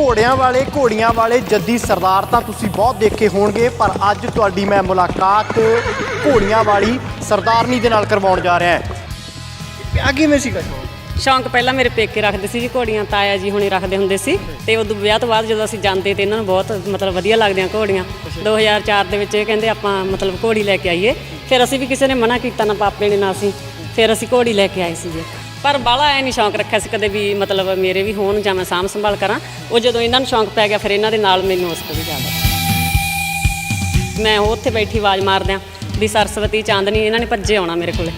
ਘੋੜਿਆਂ ਵਾਲੇ ਘੋੜੀਆਂ ਵਾਲੇ ਜੱਦੀ ਸਰਦਾਰ ਤਾਂ ਤੁਸੀਂ ਬਹੁਤ ਦੇਖੇ ਹੋਣਗੇ ਪਰ ਅੱਜ ਤੁਹਾਡੀ ਮੈਂ ਮੁਲਾਕਾਤ ਘੋੜੀਆਂ ਵਾਲੀ ਸਰਦਾਰਨੀ ਦੇ ਨਾਲ ਕਰਵਾਉਣ ਜਾ ਰਿਹਾ ਹਾਂ। ਅੱਗੇ ਮੈਂ ਸੀਗਾ ਸ਼ੌਂਕ? ਪਹਿਲਾਂ ਮੇਰੇ ਪੇਕੇ ਰੱਖਦੇ ਸੀ ਜੀ ਘੋੜੀਆਂ ਤਾਇਆ ਜੀ ਹੁਣੀ ਰੱਖਦੇ ਹੁੰਦੇ ਸੀ ਤੇ ਉਦੋਂ ਵਿਆਹ ਤੋਂ ਬਾਅਦ ਜਦੋਂ ਅਸੀਂ ਜਾਂਦੇ ਤੇ ਇਹਨਾਂ ਨੂੰ ਬਹੁਤ ਮਤਲਬ ਵਧੀਆ ਲੱਗਦੀਆਂ ਘੋੜੀਆਂ। 2004 ਦੇ ਵਿੱਚ ਇਹ ਕਹਿੰਦੇ ਆਪਾਂ ਮਤਲਬ ਘੋੜੀ ਲੈ ਕੇ ਆਈਏ ਫਿਰ ਅਸੀਂ ਵੀ ਕਿਸੇ ਨੇ ਮਨਾ ਕੀਤਾ ਨਾ ਪਾਪੇ ਨੇ ਨਾ ਅਸੀਂ ਫਿਰ ਅਸੀਂ ਘੋੜੀ ਲੈ ਕੇ ਆਏ ਸੀ ਜੀ ਪਰ ਬਾਲਾ ਐ ਨਹੀਂ ਸ਼ੌਂਕ ਰੱਖਿਆ ਸੀ ਕਦੇ ਵੀ ਮਤਲਬ ਮੇਰੇ ਵੀ ਹੋਣ ਜਾਂ ਮੈਂ ਸਾਂਭ ਸੰਭਾਲ ਕਰਾਂ। ਉਹ ਜਦੋਂ ਇਹਨਾਂ ਨੂੰ ਸ਼ੌਂਕ ਪੈ ਗਿਆ, ਫਿਰ ਇਹਨਾਂ ਦੇ ਨਾਲ ਮੈਨੂੰ ਉਸ ਤੋਂ ਵੀ ਜ਼ਿਆਦਾ। ਮੈਂ ਉੱਥੇ ਬੈਠੀ ਆਵਾਜ਼ ਮਾਰਦਿਆਂ ਵੀ ਸਰਸਵਤੀ ਚਾਂਦਨੀ, ਇਹਨਾਂ ਨੇ ਭੱਜੇ ਆਉਣਾ ਮੇਰੇ ਕੋਲੇ।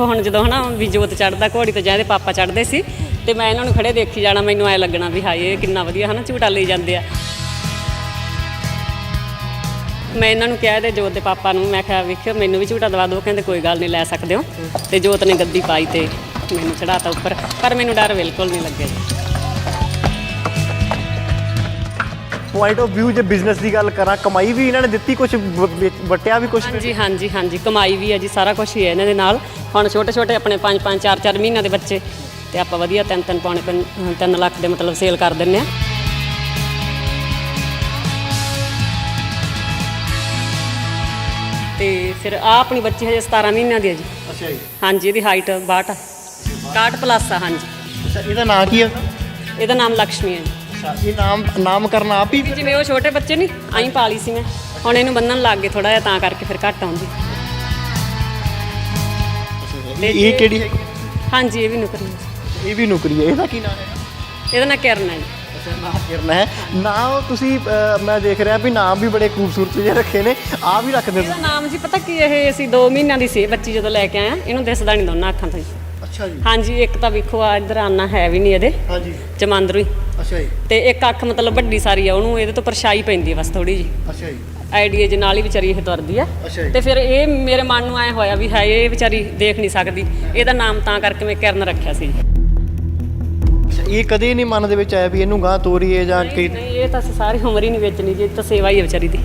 ਹੁਣ ਜਦੋਂ ਹਨਾ ਵੀ ਜੋਤ ਚੜਦਾ ਘੋੜੀ ਤੇ ਜਾਂਦੇ ਪਾਪਾ ਚੜਦੇ ਸੀ ਤੇ ਮੈਂ ਇਹਨਾਂ ਨੂੰ ਖੜੇ ਦੇਖੀ ਜਾਣਾ, ਮੈਨੂੰ ਐ ਲੱਗਣਾ ਵੀ ਹਾਏ ਇਹ ਕਿੰਨਾ ਵਧੀਆ ਹਨਾ ਝੂਟਾ ਲਈ ਜਾਂਦੇ ਆ। ਮੈਂ ਇਹਨਾਂ ਨੂੰ ਕਿਹਾ ਇਹਦੇ ਜੋਤ ਦੇ ਪਾਪਾ ਨੂੰ ਮੈਂ ਕਿਹਾ ਵੇਖਿਓ ਮੈਨੂੰ ਵੀ ਝੂਟਾ ਦਵਾ ਦਿਓ ਕਹਿੰਦੇ ਕੋਈ ਗੱਲ ਨਹੀਂ ਲੈ ਸਕਦੇ ਹੋ। ਤੇ ਜੋਤ ਨੇ ਗੱਦੀ ਪਾਈ ਤੇ ਮੈਨੂੰ ਚੜਾਤਾ ਉੱਪਰ ਪਰ ਮੈਨੂੰ ਡਰ ਬਿਲਕੁਲ ਨਹੀਂ ਲੱਗਿਆ। ਜੀ ਪੁਆਇੰਟ ਆਫ View ਜੇ ਬਿਜ਼ਨਸ ਦੀ ਗੱਲ ਕਰਾਂ ਕਮਾਈ ਵੀ ਇਹਨਾਂ ਨੇ ਦਿੱਤੀ ਕੁਝ ਵਟਿਆ ਵੀ ਕੁਝ ਹਾਂਜੀ ਹਾਂਜੀ ਹਾਂਜੀ ਕਮਾਈ ਵੀ ਹੈ ਜੀ ਸਾਰਾ ਕੁਝ ਹੀ ਹੈ ਇਹਨਾਂ ਦੇ ਨਾਲ। ਹੁਣ ਛੋਟੇ ਛੋਟੇ ਆਪਣੇ 5 5 4 4 ਮਹੀਨਿਆਂ ਦੇ ਬੱਚੇ ਤੇ ਆਪਾਂ ਵਧੀਆ ਤਿੰਨ ਤਿੰਨ ਪੌਣੇ 3 ਲੱਖ ਦੇ ਮਤਲਬ ਸੇਲ ਕਰ ਦਿੰਨੇ ਆ ਤੇ ਫਿਰ ਆ ਆਪਣੀ ਬੱਚੀ ਹਜੇ 17 ਮਹੀਨਿਆਂ ਦੀ ਹੈ ਜੀ। ਅੱਛਾ ਜੀ। ਹਾਂਜੀ ਇਹਦੀ ਹਾਈਟ 62 61 ਪਲੱਸ ਆ ਹਾਂਜੀ। ਅੱਛਾ ਇਹਦਾ ਨਾਂ ਕੀ ਹੈ? ਇਹਦਾ ਨਾਮ ਲక్ష్ਮੀ ਹੈ ਜੀ। ਅੱਛਾ ਇਹ ਨਾਮ ਨਾਮ ਕਰਨਾ ਆਪ ਹੀ? ਜਿਵੇਂ ਉਹ ਛੋਟੇ ਬੱਚੇ ਨਹੀਂ ਆਈ ਪਾਲੀ ਸੀ ਮੈਂ। ਹੁਣ ਇਹਨੂੰ ਬੰਨਣ ਲੱਗ ਗਏ ਥੋੜਾ ਜਿਹਾ ਤਾਂ ਕਰਕੇ ਫਿਰ ਘੱਟ ਆਉਂਦੀ। ਇਹ ਕਿਹੜੀ ਹੈ ਹਾਂਜੀ ਇਹ ਵੀ ਨੁਕਰੀ ਹੈ। ਇਹ ਵੀ ਨੌਕਰੀ ਹੈ। ਇਹਦਾ ਕੀ ਨਾਮ ਹੈ? ਇਹਦਾ ਨਾਂ ਕਿਰਨ ਹੈ ਜੀ। ਨਾਮ ਕਿਰਨਾ ਹੈ। ਨਾਮ ਤੁਸੀਂ ਮੈਂ ਦੇਖ ਰਿਹਾ ਵੀ ਨਾਮ ਵੀ ਬੜੇ ਖੂਬਸੂਰਤ ਜਿਹੇ ਰੱਖੇ ਨੇ। ਆ ਵੀ ਰੱਖਦੇ ਇਹਦਾ ਨਾਮ ਜੀ ਪਤਾ ਕੀ ਇਹ ਅਸੀਂ 2 ਮਹੀਨਿਆਂ ਦੀ ਸੀ ਬੱਚੀ ਜਦੋਂ ਲੈ ਕੇ ਆਇਆ ਇਹਨੂੰ ਦਿਸਦਾ ਨਹੀਂ ਦੋਨਾਂ ਅੱਖਾਂ ਤੋਂ ਜੀ ਅੱਛਾ ਜੀ। ਹਾਂਜੀ ਇੱਕ ਤਾਂ ਵੇਖੋ ਆ ਇਧਰ ਆਨਾ ਹੈ ਵੀ ਨਹੀਂ ਇਹਦੇ। ਹਾਂਜੀ। ਜਮਾਂਦਰੂ ਹੀ। ਅੱਛਾ ਜੀ। ਤੇ ਇੱਕ ਅੱਖ ਮਤਲਬ ਵੱਡੀ ਸਾਰੀ ਆ ਉਹਨੂੰ ਇਹਦੇ ਤੋਂ ਪਰਛਾਈ ਪੈਂਦੀ ਹੈ ਬਸ ਥੋੜੀ ਜੀ ਅੱਛਾ ਜੀ। ਆਈਡੀਏ ਦੇ ਨਾਲ ਹੀ ਵਿਚਾਰੀ ਇਹ ਤੁਰਦੀ ਆ। ਤੇ ਫਿਰ ਇਹ ਮੇਰੇ ਮਨ ਨੂੰ ਐ ਹੋਇਆ ਵੀ ਹੈ ਇਹ ਵਿਚਾਰੀ ਦੇਖ ਨਹੀਂ ਸਕਦੀ। ਇਹਦਾ ਨਾਮ ਤਾਂ ਕਰਕੇ ਮੈਂ ਕਿਰਨ ਰੱਖਿਆ ਸੀ। ਇਹ ਕਦੇ ਨਹੀਂ ਮਨ ਦੇ ਵਿੱਚ ਆਇਆ ਵੀ ਇਹਨੂੰ ਗਾਂ ਤੋਰੀਏ ਜਾਂ ਕਿ? ਨਹੀਂ ਇਹ ਤਾਂ ਸਾਰੀ ਉਮਰ ਹੀ ਨਹੀਂ ਵੇਚਣੀ ਜੀ ਇਹ ਤਾਂ ਸੇਵਾ ਹੀ ਹੈ ਵਿਚਾਰੀ ਦੀ।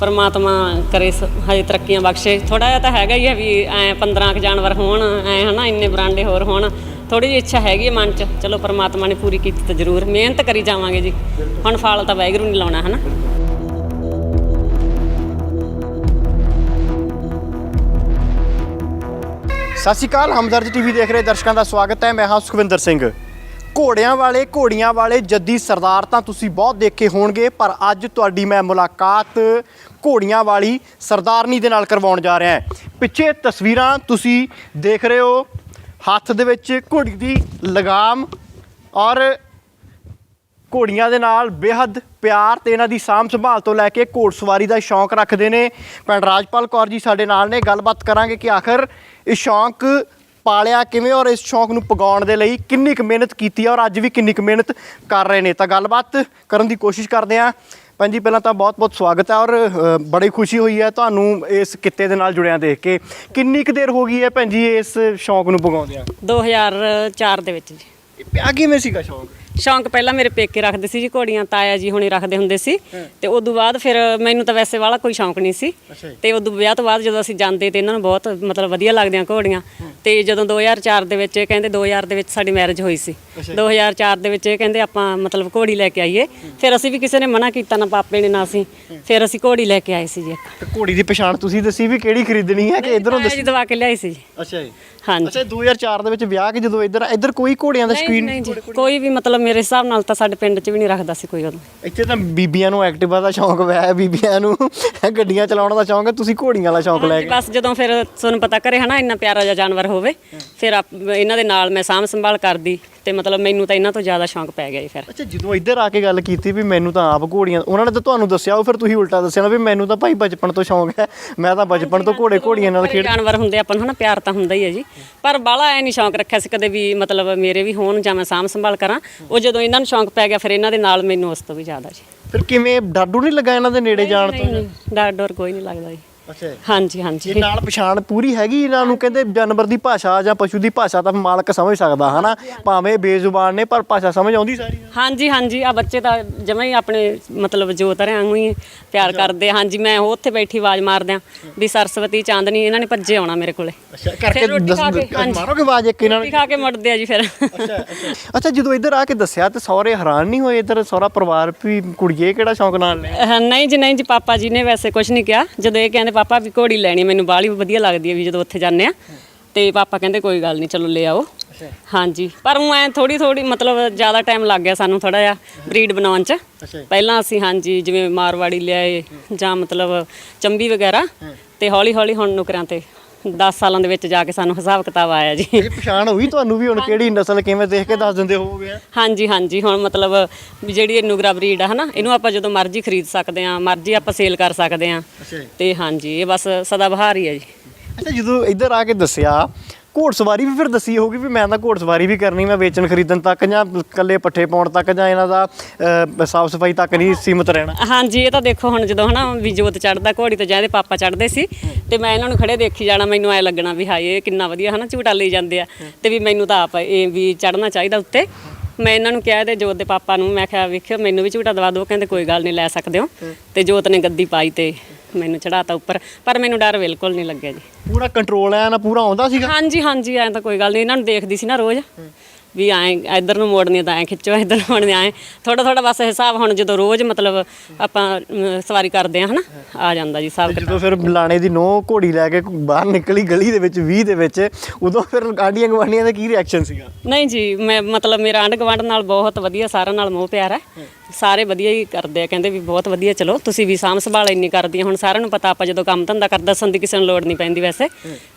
ਪਰਮਾਤਮਾ ਕਰੇ ਸ- ਹਜੇ ਤਰੱਕੀਆਂ ਬਖਸ਼ੇ। ਥੋੜਾ ਜਿਹਾ ਤਾਂ ਹੈਗਾ ਹੀ ਹੈ ਵੀ ਐ 15 ਕ ਜਾਨਵਰ ਹੋਣ ਐ ਹਨਾ ਇੰਨੇ ਬਰਾਂਡੇ ਹੋਰ ਹੋਣ। ਥੋੜੀ ਜਿਹੀ ਇੱਛਾ ਹੈਗੀ ਹੈ ਮਨ 'ਚ। ਚਲੋ ਪਰਮਾਤਮਾ ਨੇ ਪੂਰੀ ਕੀਤੀ ਤਾਂ ਜ਼ਰੂਰ। ਮਿਹਨਤ ਕਰੀ ਜਾਵਾਂਗੇ ਜੀ। ਹੁਣ ਫਲ ਤਾਂ ਵਾਹਿਗੁਰੂ ਨਹੀਂ ਲਾਉਣਾ ਹਨਾ? ਸਤਿ ਸ਼੍ਰੀ ਅਕਾਲ, ਹਮਦਰਦ ਟੀਵੀ ਦੇਖ ਰਹੇ ਦਰਸ਼ਕਾਂ ਦਾ ਸਵਾਗਤ ਹੈ। ਮੈਂ ਹਾਂ ਸੁਖਵਿੰਦਰ ਸਿੰਘ। ਘੋੜਿਆਂ ਵਾਲੇ, ਘੋੜੀਆਂ ਵਾਲੇ ਜੱਦੀ ਸਰਦਾਰ ਤਾਂ ਤੁਸੀਂ ਬਹੁਤ ਦੇਖੇ ਹੋਣਗੇ, ਪਰ ਅੱਜ ਤੁਹਾਡੀ ਮੈਂ ਮੁਲਾਕਾਤ ਘੋੜੀਆਂ ਵਾਲੀ ਸਰਦਾਰਨੀ ਦੇ ਨਾਲ ਕਰਵਾਉਣ ਜਾ ਰਿਹਾ ਹਾਂ। ਪਿੱਛੇ ਤਸਵੀਰਾਂ ਤੁਸੀਂ ਦੇਖ ਰਹੇ ਹੋ, ਹੱਥ ਦੇ ਵਿੱਚ ਘੋੜੀ ਦੀ ਲਗਾਮ ਔਰ ਘੋੜੀਆਂ ਦੇ ਨਾਲ ਬੇਹੱਦ ਪਿਆਰ ਤੇ ਇਹਨਾਂ ਦੀ ਸਾਂਭ ਸੰਭਾਲ ਤੋਂ ਲੈ ਕੇ ਘੋੜਸਵਾਰੀ ਦਾ ਸ਼ੌਂਕ ਰੱਖਦੇ ਨੇ। ਭੈਣ ਰਾਜਪਾਲ ਕੌਰ ਜੀ ਸਾਡੇ ਨਾਲ ਨੇ। ਗੱਲਬਾਤ ਕਰਾਂਗੇ ਕਿ ਆਖਰ ਇਹ ਸ਼ੌਂਕ ਪਾਲਿਆ ਕਿਵੇਂ ਔਰ ਇਸ ਸ਼ੌਂਕ ਨੂੰ ਪਗਾਉਣ ਦੇ ਲਈ ਕਿੰਨੀ ਕੁ ਮਿਹਨਤ ਕੀਤੀ ਔਰ ਅੱਜ ਵੀ ਕਿੰਨੀ ਕੁ ਮਿਹਨਤ ਕਰ ਰਹੇ ਨੇ। ਤਾਂ ਗੱਲਬਾਤ ਕਰਨ ਦੀ ਕੋਸ਼ਿਸ਼ ਕਰਦੇ ਭੈਣ ਜੀ ਪਹਿਲਾਂ ਤਾਂ ਬਹੁਤ-ਬਹੁਤ ਸਵਾਗਤ ਹੈ ਔਰ ਬੜੀ ਖੁਸ਼ੀ ਹੋਈ ਹੈ ਤੁਹਾਨੂੰ ਇਸ ਕਿੱਤੇ ਦੇ ਨਾਲ ਜੁੜਿਆਂ ਦੇਖ ਕੇ। ਕਿੰਨੀ ਕੁ ਦੇਰ ਹੋ ਗਈ ਹੈ ਭੈਣ ਜੀ ਇਸ ਸ਼ੌਂਕ ਨੂੰ ਪਗਾਉਂਦਿਆਂ? 2004 ਦੇ ਵਿੱਚ ਜੀ। ਇਹ ਪਿਆ ਕਿਵੇਂ ਸੀਗਾ ਸ਼ੌਂਕ? ਸ਼ੌਂਕ ਪਹਿਲਾਂ ਮੇਰੇ ਪੇਕੇ ਰੱਖਦੇ ਸੀ ਜੀ ਘੋੜੀਆਂ ਤਾਇਆ ਜੀ ਹੁਣੀ ਰੱਖਦੇ ਹੁੰਦੇ ਸੀ। ਤੇ ਉਦੋਂ ਬਾਅਦ ਫਿਰ ਮੈਨੂੰ ਤਾਂ ਵੈਸੇ ਵਾਲਾ ਕੋਈ ਸ਼ੌਂਕ ਨਹੀਂ ਸੀ। ਤੇ ਉਦੋਂ ਵਿਆਹ ਤੋਂ ਬਾਅਦ ਜਦੋਂ ਅਸੀਂ ਜਾਂਦੇ ਤੇ ਇਹਨਾਂ ਨੂੰ ਬਹੁਤ ਮਤਲਬ ਵਧੀਆ ਲੱਗਦੀਆਂ ਘੋੜੀਆਂ। ਤੇ ਜਦੋਂ 2004 ਦੇ ਵਿੱਚ ਇਹ ਕਹਿੰਦੇ 2000 ਦੇ ਵਿੱਚ ਸਾਡੀ ਮੈਰਿਜ ਹੋਈ ਸੀ। 2004 ਦੇ ਵਿੱਚ ਇਹ ਕਹਿੰਦੇ ਆਪਾਂ ਮਤਲਬ ਘੋੜੀ ਲੈ ਕੇ ਆਈਏ। ਫਿਰ ਅਸੀਂ ਵੀ ਕਿਸੇ ਨੇ ਮਨਾ ਕੀਤਾ ਨਾ ਪਾਪੇ ਨੇ ਨਾ ਅਸੀਂ। ਫਿਰ ਅਸੀਂ ਘੋੜੀ ਲੈ ਕੇ ਆਏ ਸੀ ਜੀ ਘੋੜੀ ਦੀ ਪਛਾਣ ਤੁਸੀਂ ਦੱਸੀ ਵੀ ਕਿਹੜੀ ਖਰੀਦਣੀ ਹੈ ਕਿ ਇਧਰੋਂ ਜੀ ਦਵਾ ਕੇ ਲਿਆਈ ਸੀ ਅੱਛਾ ਜੀ। ਹਾਂਜੀ। ਅੱਛਾ 2004 ਦੇ ਵਿੱਚ ਵਿਆਹ ਕੇ ਜਦੋਂ ਇੱਧਰ ਇੱਧਰ ਕੋਈ ਘੋੜਿਆਂ ਦਾ ਸ਼ੌਕੀਨ ਨਹੀਂ ਜੀ ਕੋਈ ਵੀ ਮਤਲਬ ਮੇਰੇ ਹਿਸਾਬ ਨਾਲ ਤਾਂ ਸਾਡੇ ਪਿੰਡ 'ਚ ਵੀ ਨਹੀਂ ਰੱਖਦਾ ਸੀ ਕੋਈ ਉਦੋਂ ਇੱਥੇ ਤਾਂ ਬੀਬੀਆਂ ਨੂੰ ਐਕਟਿਵਾ ਦਾ ਸ਼ੌਂਕ ਹੋਇਆ ਹੈ ਬੀਬੀਆਂ ਨੂੰ ਗੱਡੀਆਂ ਚਲਾਉਣ ਦਾ ਸ਼ੌਂਕ ਹੈ ਤੁਸੀਂ ਘੋੜੀਆਂ ਵਾਲਾ ਸ਼ੌਂਕ ਲੈ ਕੇ। ਬਸ ਜਦੋਂ ਫਿਰ ਤੁਹਾਨੂੰ ਪਤਾ ਕਰੇ ਹਨਾ ਇੰਨਾ ਪਿਆਰਾ ਜਿਹਾ ਜਾਨਵਰ ਹੋਵੇ ਫਿਰ ਇਹਨਾਂ ਦੇ ਨਾਲ ਮੈਂ ਸਾਂਭ ਸੰਭਾਲ ਕਰਦੀ। ਤੇ ਮਤਲਬ ਮੈਨੂੰ ਤਾਂ ਇਹਨਾਂ ਤੋਂ ਜ਼ਿਆਦਾ ਸ਼ੌਂਕ ਪੈ ਗਿਆ ਜੀ ਫਿਰ। ਅੱਛਾ ਜਦੋਂ ਇੱਧਰ ਆ ਕੇ ਗੱਲ ਕੀਤੀ ਵੀ ਮੈਨੂੰ ਤਾਂ ਆਪ ਘੋੜੀਆਂ ਉਹਨਾਂ ਨੇ ਤਾਂ ਤੁਹਾਨੂੰ ਦੱਸਿਆ ਉਹ ਫਿਰ ਤੁਸੀਂ ਉਲਟਾ ਦੱਸਿਆ ਨਾ ਵੀ ਮੈਨੂੰ ਤਾਂ ਭਾਈ ਬਚਪਨ ਤੋਂ ਸ਼ੌਂਕ ਹੈ ਮੈਂ ਤਾਂ ਬਚਪਨ ਤੋਂ ਘੋੜੇ ਘੋੜੀਆਂ ਨਾਲ ਖੇਡ ਜਾਨਵਰ ਹੁੰਦੇ ਆਪਾਂ ਨੂੰ ਹਨਾ ਪਿਆਰ ਤਾਂ ਹੁੰਦਾ ਹੀ ਹੈ ਜੀ। ਪਰ ਬਾਲਾ ਐ ਨਹੀਂ ਸ਼ੌਂਕ ਰੱਖਿਆ ਸੀ ਕਦੇ ਵੀ ਮਤਲਬ ਮੇਰੇ ਵੀ ਹੋਣ ਜਾਂ ਮੈਂ ਸਾਂਭ ਸੰਭਾਲ ਕਰਾਂ। ਉਹ ਜਦੋਂ ਇਹਨਾਂ ਨੂੰ ਸ਼ੌਂਕ ਪੈ ਗਿਆ ਫਿਰ ਇਹਨਾਂ ਦੇ ਨਾਲ ਮੈਨੂੰ ਉਸ ਤੋਂ ਵੀ ਜ਼ਿਆਦਾ ਜੀ। ਫਿਰ ਕਿਵੇਂ ਡਾਡੂ ਨਹੀਂ ਲੱਗਾ ਇਹਨਾਂ ਦੇ ਨੇੜੇ ਜਾਣ ਤੋਂ? ਡਰ ਕੋਈ ਨਹੀਂ ਲੱਗਦਾ ਜੀ। ਅੱਛਾ ਹਾਂਜੀ ਹਾਂਜੀ। ਇਹ ਨਾਲ ਪਛਾਣ ਪੂਰੀ ਹੈਗੀ ਇਹਨਾਂ ਨੂੰ? ਕਹਿੰਦੇ ਜਾਨਵਰ ਦੀ ਭਾਸ਼ਾ ਜਾਂ ਪਸ਼ੂ ਦੀ ਭਾਸ਼ਾ ਤਾਂ ਮਾਲਕ ਸਮਝ ਸਕਦਾ ਹਨਾ? ਭਾਵੇਂ ਬੇਜ਼ੁਬਾਨ ਨੇ ਪਰ ਭਾਸ਼ਾ ਸਮਝ ਆਉਂਦੀ ਸਾਰੀ। ਹਾਂਜੀ ਹਾਂਜੀ। ਆ ਬੱਚੇ ਤਾਂ ਜਮਾਂ ਹੀ ਆਪਣੇ ਮਤਲਬ ਜੋ ਤਰ੍ਹਾਂ ਵਾਂਗੂ ਹੀ ਪਿਆਰ ਕਰਦੇ ਆ। ਹਾਂਜੀ ਮੈਂ ਉਹ ਉੱਥੇ ਬੈਠੀ ਆਵਾਜ਼ ਮਾਰਦਿਆਂ ਵੀ ਸਰਸਵਤੀ ਚਾਂਦਨੀ ਇਹਨਾਂ ਨੇ ਭੱਜੇ ਆਉਣਾ ਮੇਰੇ ਕੋਲੇ। ਅੱਛਾ ਕਰਕੇ ਫਿਰ ਰੋਟੀ ਦੱਸ ਖਾ ਕੇ, ਹਾਂਜੀ। ਮਾਰੋਗੇ ਆਵਾਜ਼ ਇੱਕ ਇਹਨਾਂ ਰੋਟੀ ਖਾ ਕੇ ਮੁੜਦੇ ਆ ਜੀ ਫਿਰ। ਅੱਛਾ ਜਦੋਂ ਇੱਧਰ ਆ ਕੇ ਦੱਸਿਆ ਤੇ ਸਹੁਰੇ ਹੈਰਾਨ ਨਹੀਂ ਹੋਏ ਇੱਧਰ? ਸਹੁਰਾ ਪਰਿਵਾਰ ਵੀ ਕੁੜੀਏ ਕਿਹੜਾ ਸ਼ੌਂਕ ਨਾਲ ਲੈ ਅਹ ਨਹੀਂ ਜੀ ਨਹੀਂ ਜੀ ਪਾਪਾ ਜੀ ਨੇ ਵੈਸੇ ਕੁਝ ਨਹੀਂ ਕਿਹਾ। ਜਦੋਂ ਇਹ ਕਹਿੰਦੇ ਪਾਪਾ ਵੀ ਘੋੜੀ ਲੈਣੀ ਮੈਨੂੰ ਬਾਹਲੀ ਵਧੀਆ ਲੱਗਦੀ ਹੈ ਵੀ ਜਦੋਂ ਉੱਥੇ ਜਾਂਦੇ ਆ। ਤੇ ਪਾਪਾ ਕਹਿੰਦੇ ਕੋਈ ਗੱਲ ਨਹੀਂ ਚਲੋ ਲੈ ਆਓ। ਹਾਂਜੀ ਪਰ ਉਹ ਐ ਥੋੜੀ ਥੋੜੀ ਮਤਲਬ ਜ਼ਿਆਦਾ ਟਾਈਮ ਲੱਗ ਗਿਆ ਸਾਨੂੰ ਥੋੜਾ ਜਿਹਾ ਬਰੀਡ ਬਣਾਉਣ ਚ। ਪਹਿਲਾਂ ਅਸੀਂ ਹਾਂਜੀ ਜਿਵੇਂ ਮਾਰਵਾੜੀ ਲਿਆਏ ਜਾਂ ਮਤਲਬ ਚੰਬੀ ਵਗੈਰਾ ਤੇ ਹੌਲੀ ਹੌਲੀ ਹੁਣ ਨੁਕਰਾਂ ਤੇ 10 ਸਾਲਾਂ ਦੇ ਵਿੱਚ ਜਾ ਕੇ ਸਾਨੂੰ ਹਿਸਾਬ ਕਿਤਾਬ ਆਇਆ ਜੀ। ਇਹ ਪਛਾਣ ਹੋਈ ਤੁਹਾਨੂੰ ਵੀ ਹੁਣ ਕਿਹੜੀ ਨਸਲ ਕਿਵੇਂ ਦੇਖ ਕੇ ਦੱਸ ਦਿੰਦੇ ਹੋਵੋਗੇ? ਹਾਂਜੀ ਹਾਂਜੀ ਹੁਣ ਮਤਲਬ ਵੀ ਜਿਹੜੀ ਇਹ ਨੁਗਰਾ ਬਰੀਡ ਆ ਹਨਾ ਇਹਨੂੰ ਆਪਾਂ ਜਦੋਂ ਮਰਜ਼ੀ ਖਰੀਦ ਸਕਦੇ ਆ ਮਰਜ਼ੀ ਆਪਾਂ ਸੇਲ ਕਰ ਸਕਦੇ ਆ ਅੱਛਾ ਤੇ ਹਾਂਜੀ ਇਹ ਬਸ ਸਦਾ ਬਹਾਰ ਹੀ ਹੈ ਜੀ। ਅੱਛਾ ਜਦੋਂ ਇੱਧਰ ਆ ਕੇ ਦੱਸਿਆ ਘੋੜਸਵਾਰੀ ਵੀ ਫਿਰ ਦੱਸੀ ਹੋਊਗੀ ਵੀ ਮੈਂ ਤਾਂ ਘੋੜਸਵਾਰੀ ਵੀ ਕਰਨੀ, ਮੈਂ ਵੇਚਣ ਖਰੀਦਣ ਤੱਕ ਜਾਂ ਕੱਲੇ ਪੱਠੇ ਪਾਉਣ ਤੱਕ ਜਾਂ ਇਹਨਾਂ ਦਾ ਸਾਫ਼ ਸਫ਼ਾਈ ਤੱਕ ਨਹੀਂ ਸੀਮਤ ਰਹਿਣਾ। ਹਾਂਜੀ, ਇਹ ਤਾਂ ਦੇਖੋ ਹੁਣ ਜਦੋਂ ਹਨਾ ਵੀ ਜੋਤ ਚੜਦਾ, ਘੋੜੀ ਤੇ ਜਾਂ ਪਾਪਾ ਚੜਦੇ ਸੀ ਤੇ ਮੈਂ ਇਹਨਾਂ ਨੂੰ ਖੜੇ ਦੇਖੀ ਜਾਣਾ, ਮੈਨੂੰ ਐ ਲੱਗਣਾ ਵੀ ਹਾਏ, ਇਹ ਕਿੰਨਾ ਵਧੀਆ ਹਨਾ ਝੂਟਾ ਲਈ ਜਾਂਦੇ ਆ ਤੇ ਵੀ ਮੈਨੂੰ ਤਾਂ ਆਪ ਇਹ ਵੀ ਚੜਨਾ ਚਾਹੀਦਾ ਉੱਤੇ। ਮੈਂ ਇਹਨਾਂ ਨੂੰ ਕਿਹਾ ਤੇ ਜੋਤ ਦੇ ਪਾਪਾ ਨੂੰ, ਮੈਂ ਕਿਹਾ ਵੇਖਿਓ ਮੈਨੂੰ ਵੀ ਝੂਟਾ ਦਵਾ ਦਿਓ, ਕਹਿੰਦੇ ਕੋਈ ਗੱਲ ਨਹੀਂ ਲੈ ਸਕਦੇ ਹੋ। ਤੇ ਜੋਤ ਨੇ ਗੱਦੀ ਪਾਈ ਤੇ ਮੈਨੂੰ ਚੜਾਤਾ ਉੱਪਰ ਪਰ ਮੈਨੂੰ ਡਰ ਬਿਲਕੁਲ ਨਹੀਂ ਲੱਗਿਆ ਜੀ। ਪੂਰਾ ਕੰਟਰੋਲ ਐ ਨਾ ਪੂਰਾ ਆਉਂਦਾ ਸੀਗਾ? ਹਾਂਜੀ ਹਾਂਜੀ ਐਂ ਤਾਂ ਕੋਈ ਗੱਲ ਨਹੀਂ ਇਹਨਾਂ ਨੂੰ ਦੇਖਦੀ ਸੀ ਨਾ ਰੋਜ਼। ਵੀ ਐਂ ਇੱਧਰ ਨੂੰ ਮੋੜਨੀ ਤਾਂ ਐਂ ਖਿੱਚੋ ਇੱਧਰ ਨੂੰ ਮੋੜਨੀ ਐਂ। ਥੋੜਾ ਥੋੜਾ ਬਸ ਹਿਸਾਬ ਹੁਣ ਜਦੋਂ ਰੋਜ਼ ਮਤਲਬ ਆਪਾਂ ਅਮ, ਸਵਾਰੀ ਕਰਦੇ ਆ ਹਨਾ? ਆ ਜਾਂਦਾ ਜੀ ਤੇ ਜਦੋਂ ਫਿਰ ਲਾਣੇ ਦੀ ਨੋ ਘੋੜੀ ਲੈ ਕੇ ਬਾਹਰ ਨਿਕਲੀ ਗਲੀ ਦੇ ਵਿੱਚ 20 ਦੇ ਵਿੱਚ ਉਦੋਂ ਫਿਰ ਆਂਡੀਆਂ ਗਵਾਂਡੀਆਂ ਦਾ ਕੀ ਰਿਐਕਸ਼ਨ ਸੀਗਾ? ਨਹੀਂ ਜੀ ਮੈਂ ਮਤਲਬ ਮੇਰਾ ਆਂਢ ਗੁਆਂਢ ਨਾਲ ਬਹੁਤ ਵਧੀਆ ਸਾਰਿਆਂ ਨਾਲ ਮੋਹ ਪਿਆਰ ਹੈ। ਸਾਰੇ ਵਧੀਆ ਹੀ ਕਰਦੇ ਆ ਕਹਿੰਦੇ ਵੀ ਬਹੁਤ ਵਧੀਆ ਚਲੋ ਤੁਸੀਂ ਵੀ ਸਾਂਭ ਸੰਭਾਲ ਇੰਨੀ ਕਰਦੀਆਂ ਹੁਣ ਸਾਰਿਆਂ ਨੂੰ ਪਤਾ ਆਪਾਂ ਜਦੋਂ ਕੰਮ ਧੰਦਾ ਕਰ ਦੱਸਣ ਦੀ ਕਿਸੇ ਨੂੰ ਲੋੜ ਨਹੀਂ ਪੈਂਦੀ ਵੈਸੇ।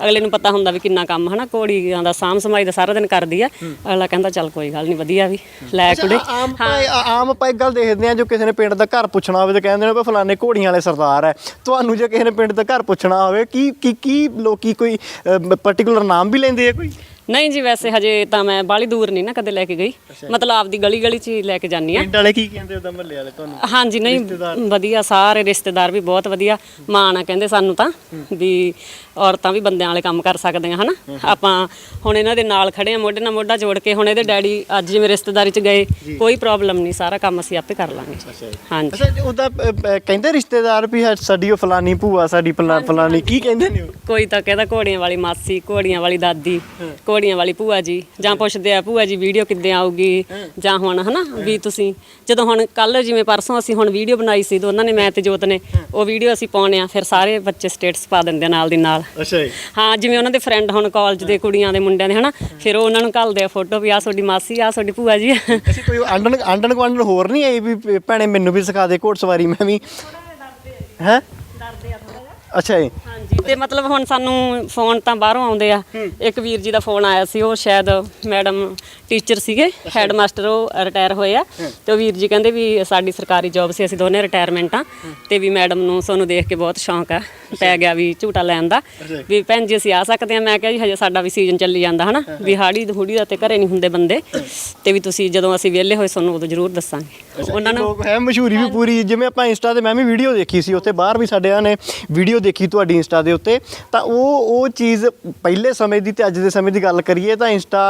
ਅਗਲੇ ਨੂੰ ਪਤਾ ਹੁੰਦਾ ਵੀ ਕਿੰਨਾ ਕੰਮ ਹਨਾ? ਘੋੜੀਆਂ ਦਾ ਸਾਂਭ ਸੰਭਾਈ ਦਾ ਸਾਰਾ ਦਿਨ ਕਰਦੀ ਆ। ਅਗਲਾ ਕਹਿੰਦਾ ਚੱਲ ਕੋਈ ਗੱਲ ਨਹੀਂ ਵਧੀਆ ਵੀ ਲੈ ਕੁੜੇ। ਆਮ ਆਮ ਆਪਾਂ ਇੱਕ ਗੱਲ ਦੇਖਦੇ ਆ ਜੋ ਕਿਸੇ ਨੇ ਪਿੰਡ ਦਾ ਘਰ ਪੁੱਛਣਾ ਹੋਵੇ ਤੇ ਕਹਿੰਦੇ ਨੇ ਵੀ ਫਲਾਣੇ ਘੋੜੀਆਂ ਵਾਲੇ ਸਰਦਾਰ ਹੈ ਤੁਹਾਨੂੰ ਜੇ ਕਿਸੇ ਨੇ ਪਿੰਡ ਦਾ ਘਰ ਪੁੱਛਣਾ ਹੋਵੇ ਕੀ ਕੀ ਕੀ ਲੋਕੀ ਕੋਈ ਪਾਰਟਿਕੂਲਰ ਨਾਮ ਵੀ ਲੈਂਦੇ ਆ ਕੋਈ? ਨਹੀਂ ਜੀ ਵੈਸੇ ਹਜੇ ਤਾਂ ਮੈਂ ਬਾਲੀ ਦੂਰ ਨਹੀਂ ਨਾ ਕਦੇ ਲੈ ਕੇ ਗਈ। ਮਤਲਬ ਆਪਦੀ ਗਲੀ ਗਲੀ ਚ ਹੀ ਲੈ ਕੇ ਜਾਂਦੀ ਆ ਪਿੰਡ ਵਾਲੇ ਕੀ ਕਹਿੰਦੇ ਉਹਦਾ ਮਹੱਲੇ ਵਾਲੇ ਤੁਹਾਨੂੰ? ਹਾਂਜੀ ਨਹੀਂ ਵਧੀਆ ਸਾਰੇ ਰਿਸ਼ਤੇਦਾਰ ਵੀ ਬਹੁਤ ਵਧੀਆ। ਮਾਣ ਆ ਕਹਿੰਦੇ ਸਾਨੂੰ ਤਾਂ ਵੀ ਔਰਤਾਂ ਵੀ ਬੰਦਿਆਂ ਵਾਲੇ ਕੰਮ ਕਰ ਸਕਦੀਆਂ ਹਨਾ? ਆਪਾਂ ਹੁਣ ਇਹਨਾਂ ਦੇ ਨਾਲ ਖੜੇ ਆ ਮੋਢੇ ਨਾਲ ਮੋਢਾ ਜੋੜ ਕੇ ਹੁਣ ਇਹਦੇ ਡੈਡੀ ਅੱਜ ਜਿਵੇਂ ਰਿਸ਼ਤੇਦਾਰੀ ਚ ਗਏ ਕੋਈ ਪ੍ਰੋਬਲਮ ਨਹੀਂ ਸਾਰਾ ਕੰਮ ਅਸੀਂ ਆਪੇ ਕਰ ਲਾਂਗੇ। ਹਾਂਜੀ। ਅੱਛਾ ਜੀ, ਉਹਦਾ ਕਹਿੰਦੇ ਰਿਸ਼ਤੇਦਾਰ ਵੀ ਸਾਡੀ ਉਹ ਫਲਾਨੀ ਭੂਆ ਸਾਡੀ ਫਲਾ- ਫਲਾਨੀ ਕੀ ਕਹਿੰਦੇ ਨੇ ਕੋਈ ਤਾਂ ਕਹਿੰਦਾ ਘੋੜੀਆਂ ਵਾਲੀ ਮਾਸੀ ਘੋੜੀਆਂ ਵਾਲੀ ਦਾਦੀ ਘੋੜੀਆਂ ਵਾਲੀ ਭੂਆ ਜੀ ਜਾਂ ਪੁੱਛਦੇ ਆ ਭੂਆ ਜੀ ਵੀਡੀਓ ਕਿੱਦਾਂ ਆਊਗੀ? ਜਾਂ ਹੁਣ ਹਨਾ ਵੀ ਤੁਸੀਂ ਜਦੋਂ ਹੁਣ ਕੱਲ ਜਿਵੇਂ ਪਰਸੋਂ ਅਸੀਂ ਹੁਣ ਵੀਡੀਓ ਬਣਾਈ ਸੀ ਦੋਨਾਂ ਨੇ ਮੈਂ ਤੇ ਜੋਤ ਨੇ ਉਹ ਵੀਡੀਓ ਅਸੀਂ ਪਾਉਣੇ ਆ ਫਿਰ ਸਾਰੇ ਬੱਚੇ ਸਟੇਟਸ ਪਾ ਦਿੰਦੇ ਨਾਲ ਦੀ ਨਾਲ। ਅੱਛਾ ਜੀ। ਹਾਂ ਜਿਵੇਂ ਉਹਨਾਂ ਦੇ ਫਰੈਂਡ ਹੁਣ ਕਾਲਜ ਦੇ ਕੁੜੀਆਂ ਦੇ ਮੁੰਡਿਆਂ ਦੇ ਹਨਾ? ਫਿਰ ਉਹ ਉਹਨਾਂ ਨੂੰ ਘੱਲਦੇ ਆ ਫੋਟੋ ਵੀ ਆ ਤੁਹਾਡੀ ਮਾਸੀ ਆ ਤੁਹਾਡੀ ਭੂਆ ਜੀ। ਅਸੀਂ ਕੋਈ ਆਂਡਣ ਆਂਡਣ ਗੁਆਂਢਣ ਹੋਰ ਨਹੀਂ ਆਈ ਵੀ ਭੈਣੇ ਮੈਨੂੰ ਵੀ ਸਿਖਾ ਦੇ ਘੋੜਸਵਾਰੀ ਮੈਂ ਵੀ। ਹੈ? ਡਰਦੇ ਆ। ਅੱਛਾ ਜੀ। ਹਾਂਜੀ ਤੇ ਮਤਲਬ ਹੁਣ ਸਾਨੂੰ ਫੋਨ ਤਾਂ ਬਾਹਰੋਂ ਆਉਂਦੇ ਆ। ਇੱਕ ਵੀਰ ਜੀ ਦਾ ਫੋਨ ਆਇਆ ਸੀ ਉਹ ਸ਼ਾਇਦ ਮੈਡਮ ਟੀਚਰ ਸੀਗੇ ਹੈਡ ਮਾਸਟਰ ਉਹ ਰਿਟਾਇਰ ਹੋਏ ਆ। ਤੇ ਉਹ ਵੀਰ ਜੀ ਕਹਿੰਦੇ ਵੀ ਸਾਡੀ ਸਰਕਾਰੀ ਜੌਬ ਸੀ ਅਸੀਂ ਦੋਨੇ ਰਿਟਾਇਰਮੈਂਟ ਆ। ਤੇ ਵੀ ਮੈਡਮ ਨੂੰ ਸਾਨੂੰ ਦੇਖ ਕੇ ਬਹੁਤ ਸ਼ੌਂਕ ਆ ਪੈ ਗਿਆ ਵੀ ਝੂਟਾ ਲੈਣ ਦਾ। ਵੀ ਭੈਣ ਜੀ ਅਸੀਂ ਆ ਸਕਦੇ ਆ। ਮੈਂ ਕਿਹਾ ਜੀ ਹਜੇ ਸਾਡਾ ਵੀ ਸੀਜ਼ਨ ਚੱਲੀ ਜਾਂਦਾ ਹਨਾ? ਵੀ ਹਾੜੀ ਹੂੜੀ ਦਾ ਤੇ ਘਰੇ ਨਹੀਂ ਹੁੰਦੇ ਬੰਦੇ। ਤੇ ਵੀ ਤੁਸੀਂ ਜਦੋਂ ਅਸੀਂ ਵਿਹਲੇ ਹੋਏ ਤੁਹਾਨੂੰ ਉਦੋਂ ਜ਼ਰੂਰ ਦੱਸਾਂਗੇ। ਉਹਨਾਂ ਨੂੰ ਹੈ ਮਸ਼ਹੂਰੀ ਵੀ ਪੂਰੀ। ਜਿਵੇਂ ਆਪਾਂ ਇੰਸਟਾ ਤੇ ਮੈਂ ਵੀ ਵੀਡੀਓ ਦੇਖੀ ਸੀ ਉੱਥੇ ਬਾਹਰ ਵੀ ਸਾਡੇ ਨੇ ਵੀਡੀਓ ਦੇਖੀ ਤੁਹਾਡੀ ਇੰਸਟਾ ਦੇ ਉੱਤੇ, ਤਾਂ ਉਹ ਉਹ ਚੀਜ਼ ਪਹਿਲੇ ਸਮੇਂ ਦੀ ਤੇ ਅੱਜ ਦੇ ਸਮੇਂ ਦੀ ਗੱਲ ਕਰੀਏ ਤਾਂ ਇੰਸਟਾ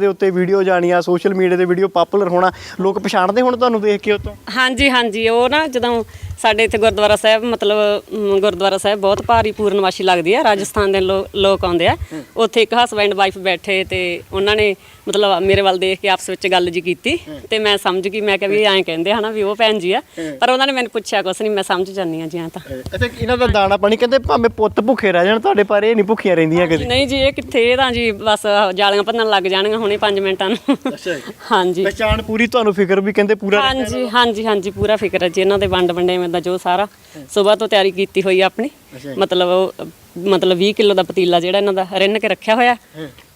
ਦੇ ਉੱਤੇ ਵੀਡੀਓ ਜਾਣੀਆਂ ਸੋਸ਼ਲ ਮੀਡੀਆ ਤੇ ਵੀਡੀਓ ਪਪੂਲਰ ਹੋਣਾ, ਲੋਕ ਪਛਾਣਦੇ ਹੁਣ ਤੁਹਾਨੂੰ ਦੇਖ ਕੇ ਉਤੋਂ? ਹਾਂਜੀ ਹਾਂਜੀ, ਉਹ ਨਾ ਜਦੋਂ ਸਾਡੇ ਇੱਥੇ ਗੁਰਦੁਆਰਾ ਸਾਹਿਬ ਮਤਲਬ ਅਮ, ਗੁਰਦੁਆਰਾ ਸਾਹਿਬ ਬਹੁਤ ਭਾਰੀ ਪੂਰਨਮਾਸ਼ੀ ਲੱਗਦੀ ਹੈ ਰਾਜਸਥਾਨ ਦੇ ਲੋ- ਲੋਕ ਆਉਂਦੇ ਆ। ਉੱਥੇ ਇੱਕ ਹਸਬੈਂਡ ਵਾਈਫ ਬੈਠੇ ਤੇ ਉਹਨਾਂ ਨੇ ਮਤਲਬ ਮੇਰੇ ਵੱਲ ਦੇਖ ਕੇ ਆਪਸ ਵਿੱਚ ਗੱਲ ਜੀ ਕੀਤੀ ਤੇ ਮੈਂ ਸਮਝ ਗਈ ਮੈਂ ਕਿਹਾ ਵੀ ਐਂ ਕਹਿੰਦੇ ਹਨਾ ਵੀ ਉਹ ਭੈਣ ਜੀ ਆ। ਪਰ ਉਹਨਾਂ ਨੇ ਮੈਨੂੰ ਪੁੱਛਿਆ ਕੁਛ ਨਹੀਂ ਮੈਂ ਸਮਝ ਜਾਂਦੀ ਆ ਜੀ ਐਂ ਤਾਂ। ਅੱਛਾ ਇਹਨਾਂ ਦਾ ਦਾਣਾ ਪਾਣੀ ਕਹਿੰਦੇ ਭਾਵੇਂ ਪੁੱਤ ਭੁੱਖੇ ਰਹਿ ਜਾਣ ਤੁਹਾਡੇ ਪਰ ਇਹ ਨਹੀਂ ਭੁੱਖੀਆਂ ਰਹਿੰਦੀਆਂ ਕਦੇ। ਨਹੀਂ ਜੀ ਇਹ ਕਿੱਥੇ ਇਹ ਤਾਂ ਜੀ ਬਸ ਜਾਲੀਆਂ ਭੰਨਣ ਲੱਗ ਜਾਣਗੀਆਂ ਹੁਣੇ 5 ਮਿੰਟਾਂ ਨੂੰ। ਅੱਛਾ ਜੀ। ਹਾਂਜੀ। ਪਛਾਣ ਪੂਰੀ ਤੁਹਾਨੂੰ ਫਿਕਰ ਵੀ ਕਹਿੰਦੇ ਪੂਰਾ ਹਾਂਜੀ ਹਾਂਜੀ ਹਾਂਜੀ ਪੂਰਾ ਫਿਕਰ ਹੈ ਜੀ ਇਹਨਾਂ ਦੇ ਵੰਡ ਵੰਡੇਵੇਂ ਦਾ ਜੋ ਸਾਰਾ ਸਵੇਰ ਤੋਂ ਤਿਆਰੀ ਕੀਤੀ ਹੋਈ ਆ ਆਪਣੀ। ਮਤਲਬ ਉਹ ਮਤਲਬ 20 ਕਿਲੋ ਦਾ ਪਤੀਲਾ ਜਿਹੜਾ ਇਹਨਾਂ ਦਾ ਰਿੰਨ ਕੇ ਰੱਖਿਆ ਹੋਇਆ।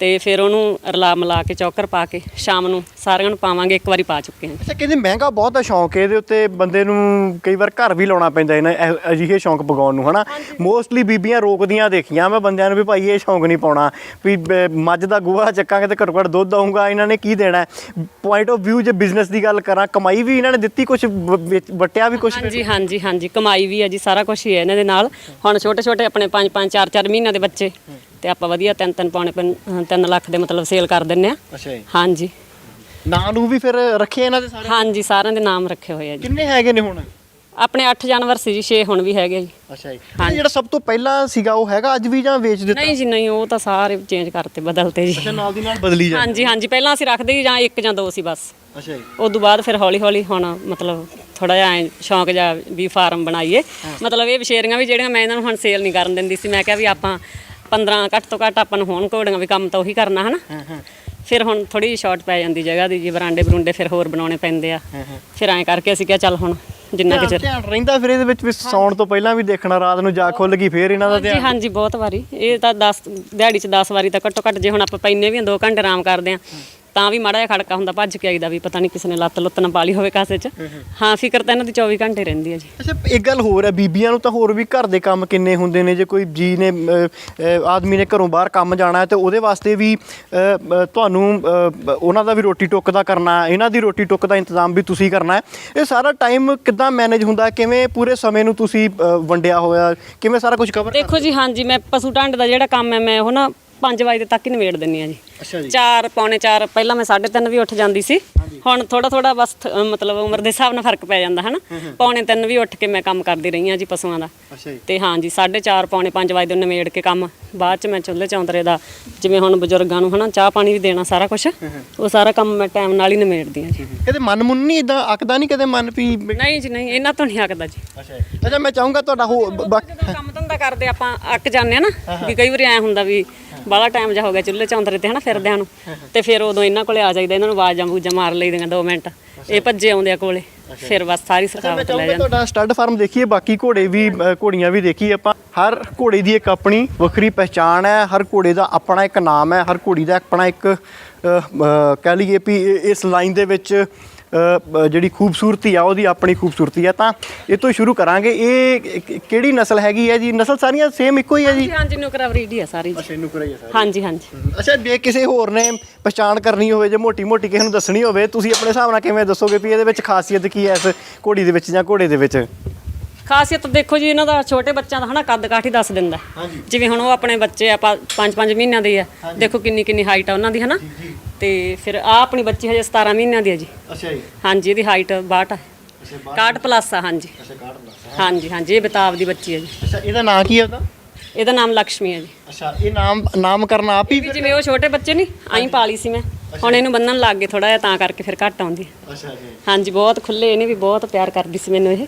ਤੇ ਫਿਰ ਉਹਨੂੰ ਰਲਾ ਮਿਲਾ ਕੇ ਚੌਕਰ ਪਾ ਕੇ ਸ਼ਾਮ ਨੂੰ ਸਾਰਿਆਂ ਨੂੰ ਪਾਵਾਂਗੇ ਇੱਕ ਵਾਰੀ ਪਾ ਚੁੱਕੇ ਹਾਂ। ਅੱਛਾ ਕਹਿੰਦੇ ਮਹਿੰਗਾ ਬਹੁਤ ਹੈ ਸ਼ੌਂਕ ਇਹਦੇ ਉੱਤੇ ਬੰਦੇ ਨੂੰ ਕਈ ਵਾਰ ਘਰ ਵੀ ਲਾਉਣਾ ਪੈਂਦਾ ਇਹਨਾਂ ਇਹ- ਅਜਿਹੇ ਸ਼ੌਂਕ ਪਗਾਉਣ ਨੂੰ ਹਨਾ? ਮੋਸਟਲੀ ਬੀਬੀਆਂ ਰੋਕਦੀਆਂ ਦੇਖੀਆਂ ਮੈਂ ਬੰਦਿਆਂ ਨੂੰ ਵੀ ਭਾਈ ਇਹ ਸ਼ੌਂਕ ਨਹੀਂ ਪਾਉਣਾ ਵੀ ਬ- ਮੱਝ ਦਾ ਗੋਹਾ ਚੱਕਾਂਗੇ ਤੇ ਘੱਟੋ ਘੱਟ ਦੁੱਧ ਆਊਗਾ ਇਹਨਾਂ ਨੇ ਕੀ ਦੇਣਾ ਪੁਆਇੰਟ ਆਫ View ਜੇ ਬਿਜ਼ਨਸ ਦੀ ਗੱਲ ਕਰਾਂ ਕਮਾਈ ਵੀ ਇਹਨਾਂ ਨੇ ਦਿੱਤੀ ਕੁਝ ਵਟਿਆ ਵੀ ਕੁਝ ਹਾਂਜੀ ਹਾਂਜੀ ਹਾਂਜੀ ਕਮਾਈ ਵੀ ਹੈ ਜੀ ਸਾਰਾ ਕੁਝ ਹੀ ਹੈ ਇਹਨਾਂ ਦੇ ਨਾਲ। ਹੁਣ ਛੋਟੇ ਛੋਟੇ ਆਪਣੇ 5 5 4 4 ਮਹੀਨਿਆਂ ਦੇ ਬੱਚੇ। ਤੇ ਆਪਾਂ ਵਧੀਆ ਤਿੰਨ ਤਿੰਨ ਪੌਣੇ 3 ਲੱਖ ਦੇ ਮਤਲਬ ਸੇਲ ਕਰ ਦਿੰਨੇ ਆ। ਅੱਛਾ ਜੀ। ਹਾਂਜੀ। ਨਾਂ ਨੂੰ ਵੀ ਫਿਰ ਰੱਖੇ ਇਹਨਾਂ ਦੇ ਸਾਰੇ ਹਾਂਜੀ ਸਾਰਿਆਂ ਦੇ ਨਾਮ ਰੱਖੇ ਹੋਏ ਆ ਜੀ। ਕਿੰਨੇ ਹੈਗੇ ਨੇ ਹੁਣ? ਆਪਣੇ 8 ਜਾਨਵਰ ਸੀ ਜੀ 6 ਹੁਣ ਵੀ ਹੈਗੇ ਜੀ। ਅੱਛਾ ਜੀ। ਇਹ ਜਿਹੜਾ ਸਭ ਤੋਂ ਪਹਿਲਾਂ ਸੀਗਾ ਉਹ ਹੈਗਾ ਅੱਜ ਵੀ ਜਾਂ ਵੇਚ ਦਿੱਤਾ? ਨਹੀਂ ਜੀ ਨਹੀਂ ਉਹ ਤਾਂ ਸਾਰੇ ਚੇਂਜ ਕਰਤੇ ਬਦਲਤੇ ਜੀ। ਅੱਛਾ ਨਾਲ ਦੀ ਨਾਲ ਬਦਲੀ ਜਾ ਹਾਂਜੀ ਹਾਂਜੀ ਪਹਿਲਾਂ ਅਸੀਂ ਰੱਖਦੇ ਸੀ ਜਾਂ ਇੱਕ ਜਾਂ ਦੋ ਸੀ ਬਸ। ਅੱਛਾ ਜੀ। ਉਸ ਤੋਂ ਬਾਅਦ ਫਿਰ ਹੌਲੀ ਹੌਲੀ ਹੁਣ ਮਤਲਬ ਥੋੜਾ ਜਿਹਾ ਐਂ ਸ਼ੌਂਕ ਜਿਹਾ ਵੀ ਫਾਰਮ ਬਣਾਈਏ। ਮਤਲਬ ਇਹ ਵਿਸ਼ੇਰੀਆਂ ਵੀ ਜਿਹੜੀਆਂ ਮੈਂ ਇਹਨਾਂ ਨੂੰ ਹੁਣ ਸੇਲ ਨਹੀਂ ਕਰਨ ਦਿੰਦੀ ਸੀ। ਮੈਂ ਕਿਹਾ ਵੀ ਆਪਾਂ 15 ਘੱਟ ਤੋਂ ਘੱਟ ਆਪਾਂ ਨੂੰ ਹੋਣ ਘੋੜੀਆਂ ਵੀ ਕੰਮ ਤਾਂ ਉਹੀ ਕਰਨਾ ਹਨਾ? ਫਿਰ ਹੁਣ ਥੋੜੀ ਜਿਹੀ ਸ਼ਾਰਟ ਪੈ ਜਾਂਦੀ ਜਗ੍ਹਾ ਦੀ ਜੀ ਬਰਾਂਡੇ ਬਰੁੰਡੇ ਫਿਰ ਹੋਰ ਬਣਾਉਣੇ ਪੈਂਦੇ ਆ। ਫਿਰ ਐਂ ਕਰਕੇ ਅਸੀਂ ਕਿਹਾ ਚੱਲ ਹੁਣ ਜਿੰਨਾ ਕਿ ਚਿਰ ਧਿਆਨ ਰਹਿੰਦਾ ਫਿਰ ਇਹਦੇ ਵਿੱਚ ਵੀ ਸੌਣ ਤੋਂ ਪਹਿਲਾਂ ਵੀ ਦੇਖਣਾ ਰਾਤ ਨੂੰ ਜਾ ਖੁੱਲ ਗਈ ਫਿਰ ਇਹਨਾਂ ਦਾ ਹਾਂਜੀ ਹਾਂਜੀ ਬਹੁਤ ਵਾਰੀ। ਇਹ ਤਾਂ 10 ਦਿਹਾੜੀ ਚ 10 ਵਾਰੀ ਤਾਂ ਘੱਟੋ ਘੱਟ ਜੇ ਹੁਣ ਆਪਾਂ ਪੈਨੇ ਵੀ 2 ਘੰਟੇ ਆਰਾਮ ਕਰਦੇ ਆ। ਤਾਂ ਵੀ ਮਾੜਾ ਜਿਹਾ ਖੜਕਾ ਹੁੰਦਾ ਭੱਜ ਕੇ ਆਈਦਾ ਵੀ ਪਤਾ ਨਹੀਂ ਕਿਸੇ ਨੇ ਲੱਤ ਲੁੱਤ ਨਾ ਪਾਲੀ ਹੋਵੇ ਕਾਸੇ 'ਚ। ਹਾਂ ਫਿਕਰ ਤਾਂ ਇਹਨਾਂ ਦੀ 24 ਘੰਟੇ ਰਹਿੰਦੀ ਹੈ ਜੀ। ਅੱਛਾ ਇੱਕ ਗੱਲ ਹੋਰ ਹੈ ਬੀਬੀਆਂ ਨੂੰ ਤਾਂ ਹੋਰ ਵੀ ਘਰ ਦੇ ਕੰਮ ਕਿੰਨੇ ਹੁੰਦੇ ਨੇ ਜੇ ਕੋਈ ਜੀ ਨੇ ਅਹ, ਆਦਮੀ ਨੇ ਘਰੋਂ ਬਾਹਰ ਕੰਮ ਜਾਣਾ ਹੈ ਤੇ ਉਹਦੇ ਵਾਸਤੇ ਵੀ ਅਹ, ਅਹ, ਤੁਹਾਨੂੰ ਅਹ, ਉਹਨਾਂ ਦਾ ਵੀ ਰੋਟੀ ਟੁੱਕ ਦਾ ਕਰਨਾ ਇਹਨਾਂ ਦੀ ਰੋਟੀ ਟੁੱਕ ਦਾ ਇੰਤਜ਼ਾਮ ਵੀ ਤੁਸੀਂ ਕਰਨਾ ਹੈ। ਇਹ ਸਾਰਾ ਟਾਈਮ ਕਿੱਦਾਂ ਮੈਨੇਜ ਹੁੰਦਾ ਕਿਵੇਂ ਪੂਰੇ ਸਮੇਂ ਨੂੰ ਤੁਸੀਂ ਅਹ, ਵੰਡਿਆ ਹੋਇਆ? ਕਿਵੇਂ ਸਾਰਾ ਕੁਝ ਕਵਰ ਦੇਖੋ ਜੀ ਹਾਂਜੀ ਮੈਂ ਪਸ਼ੂ ਢੰਡ ਦਾ ਜਿਹੜਾ ਕੰਮ ਹੈ ਮੈਂ ਉਹ ਨਾ 5 ਵਜੇ ਤੱਕ ਹੀ ਨਿਬੇੜ ਦਿੰਨੀ ਆ ਜੀ। ਅੱਛਾ ਜੀ। 4 ਪੌਣੇ 4 ਪਹਿਲਾਂ ਮੈਂ 3:30 ਵੀ ਉੱਠ ਜਾਂਦੀ ਸੀ। ਹੁਣ ਥੋੜਾ ਥੋੜਾ ਬਸ ਮਤਲਬ ਉਮਰ ਦੇ ਹਿਸਾਬ ਨਾਲ ਫ਼ਰਕ ਪੈ ਜਾਂਦਾ ਹਨਾ? ਪੌਣੇ 3 ਵੀ ਉੱਠ ਕੇ ਮੈਂ ਕੰਮ ਕਰਦੀ ਰਹੀ ਆ ਜੀ ਪਸ਼ੂਆਂ ਦਾ। ਅੱਛਾ ਜੀ। ਤੇ ਹਾਂਜੀ 4:30 ਪੌਣੇ 5 ਵਜੇ ਤੋਂ ਨਿਬੇੜ ਕੇ ਕੰਮ। ਬਾਅਦ ਚ ਮੈਂ ਚੁੱਲ੍ਹੇ ਚੌਂਤਰੇ ਦਾ ਜਿਵੇਂ ਹੁਣ ਬਜ਼ੁਰਗਾਂ ਨੂੰ ਹਨਾ ਚਾਹ ਪਾਣੀ ਵੀ ਦੇਣਾ ਸਾਰਾ ਕੁਝ ਉਹ ਸਾਰਾ ਕੰਮ ਮੈਂ ਟਾਈਮ ਨਾਲ ਹੀ ਨਿਬੇੜਦੀ ਆ ਜੀ। ਕਦੇ ਮਨ ਮੁੰਨ ਨਹੀਂ ਇਦਾਂ ਅੱਕਦਾ ਨਹੀਂ ਕਦੇ ਮਨ ਵੀ ਨਹੀਂ ਜੀ ਨਹੀਂ ਇਹਨਾਂ ਤੋਂ ਨਹੀਂ ਆਕਦਾ ਜੀ। ਅੱਛਾ ਅੱਛਾ ਮੈਂ ਚਾਹੂੰਗਾ ਤੁਹਾਡਾ ਹੋ ਕੰਮ ਧੰਦਾ ਕਰਦੇ ਆਪਾਂ ਅੱਕ ਜਾਂਦੇ ਆ ਨਾ ਵੀ ਕਈ ਵਾਰੀ ਐ ਹੁੰਦਾ ਵੀ ਬਾਹਲਾ ਟਾਈਮ ਜਾ ਹੋ ਗਿਆ ਚੁੱਲ੍ਹੇ ਚੌਂਤਰੇ ਤੇ ਹਨਾ ਫਿਰਦਿਆਂ ਨੂੰ। ਤੇ ਫਿਰ ਉਦੋਂ ਇਹਨਾਂ ਕੋਲੇ ਆ ਜਾਈਦਾ ਇਹਨਾਂ ਨੂੰ ਆਵਾਜ਼ਾਂ ਬੂਜਾਂ ਮਾਰ ਲਈਦੀਆਂ 2 ਮਿੰਟ। ਇਹ ਭੱਜੇ ਆਉਂਦੇ ਆ ਕੋਲੇ। ਫਿਰ ਬਸ ਸਾਰੀ ਮੈਂ ਸਰਕਾਵਤ ਲੈ ਜਾਂਦੇ। ਤੁਹਾਡਾ ਸਟੱਡ ਫਾਰਮ ਦੇਖੀਏ ਬਾਕੀ ਘੋੜੇ ਵੀ ਘੋੜੀਆਂ ਵੀ ਦੇਖੀਏ ਆਪਾਂ। ਹਰ ਘੋੜੇ ਦੀ ਇੱਕ ਆਪਣੀ ਵੱਖਰੀ ਪਹਿਚਾਣ ਹੈ ਹਰ ਘੋੜੇ ਦਾ ਆਪਣਾ ਇੱਕ ਨਾਮ ਹੈ ਹਰ ਘੋੜੀ ਦਾ ਆਪਣਾ ਇੱਕ ਕਹਿ ਲਈਏ ਵੀ ਇਸ ਲਾਈਨ ਦੇ ਵਿੱਚ ਜਿਹੜੀ ਖੂਬਸੂਰਤੀ ਆ ਉਹਦੀ ਆਪਣੀ ਖੂਬਸੂਰਤੀ ਹੈ ਤਾਂ ਇਹ ਤੋਂ ਸ਼ੁਰੂ ਕਰਾਂਗੇ। ਇਹ ਕਿਹੜੀ ਨਸਲ ਹੈਗੀ ਹੈ ਜੀ? ਨਸਲ ਸਾਰੀਆਂ ਸੇਮ ਇੱਕੋ ਹੀ ਹੈ ਜੀ? ਹਾਂਜੀ ਨੁਕਰਾ ਬਰੀਡੀ ਆ ਸਾਰੀ ਜੀ। ਅੱਛਾ ਇਹਨੂੰ ਕਰਾਈਏ ਹਾਂਜੀ ਹਾਂਜੀ। ਅੱਛਾ ਜੇ ਕਿਸੇ ਹੋਰ ਨੇ ਪਛਾਣ ਕਰਨੀ ਹੋਵੇ ਜੇ ਮੋਟੀ ਮੋਟੀ ਕਿਸੇ ਨੂੰ ਦੱਸਣੀ ਹੋਵੇ ਤੁਸੀਂ ਆਪਣੇ ਹਿਸਾਬ ਨਾਲ ਕਿਵੇਂ ਦੱਸੋਗੇ ਵੀ ਇਹਦੇ ਵਿੱਚ ਖਾਸੀਅਤ ਕੀ ਹੈ ਇਸ ਘੋੜੀ ਦੇ ਵਿੱਚ ਜਾਂ ਘੋੜੇ ਦੇ ਵਿੱਚ? ਖਾਸੀਅਤ ਦੇਖੋ ਜੀ ਇਹਨਾਂ ਦਾ ਛੋਟੇ ਬੱਚਿਆਂ ਦਾ ਹਨਾ ਕੱਦ ਕਾਠ ਹੀ ਦੱਸ ਦਿੰਦਾ। ਹਾਂਜੀ। ਜਿਵੇਂ ਹੁਣ ਉਹ ਆਪਣੇ ਬੱਚੇ ਆ 5-5 ਮਹੀਨਿਆਂ ਦੇ ਆ। ਦੇਖੋ ਕਿੰਨੀ ਕਿੰਨੀ ਹਾਈਟ ਆ ਉਹਨਾਂ ਦੀ ਹਨਾ। ਤੇ ਫਿਰ ਆ ਆਪਣੀ ਬੱਚੀ ਹਜੇ 17 ਮਹੀਨਿਆਂ ਦੀ ਆ ਜੀ। ਅੱਛਾ ਜੀ। ਹਾਂਜੀ ਇਹਦੀ ਹਾਈਟ 62 ਆ। 61 ਪਲੱਸ ਆ ਹਾਂਜੀ। ਅੱਛਾ ਹਾਂਜੀ ਹਾਂਜੀ ਇਹ ਬਤਾਵ ਦੀ ਬੱਚੀ ਹੈ ਜੀ। ਅੱਛਾ ਇਹਦਾ ਨਾਂ ਕੀ ਹੈ ਉਹਦਾ? ਇਹਦਾ ਨਾਮ ਲక్ష్ਮੀ ਹੈ ਜੀ। ਅੱਛਾ ਇਹ ਨਾਮ ਨਾਮਕਰਨ ਆਪ ਹੀ ਜਿਵੇਂ ਉਹ ਛੋਟੇ ਬੱਚੇ ਨਹੀਂ ਆਈ ਪਾਲੀ ਸੀ ਮੈਂ। ਹੁਣ ਇਹਨੂੰ ਬੰਨਣ ਲੱਗ ਗਏ ਥੋੜਾ ਜਿਹਾ ਤਾਂ ਕਰਕੇ ਫਿਰ ਘੱਟ ਆਉਂਦੀ। ਅੱਛਾ ਜੀ। ਹਾਂਜੀ ਬਹੁਤ ਖੁੱਲੇ ਇਹਨੇ ਵੀ ਬਹੁਤ ਪਿਆਰ ਕਰਦੀ ਸੀ ਮੈਨੂੰ ਇਹ।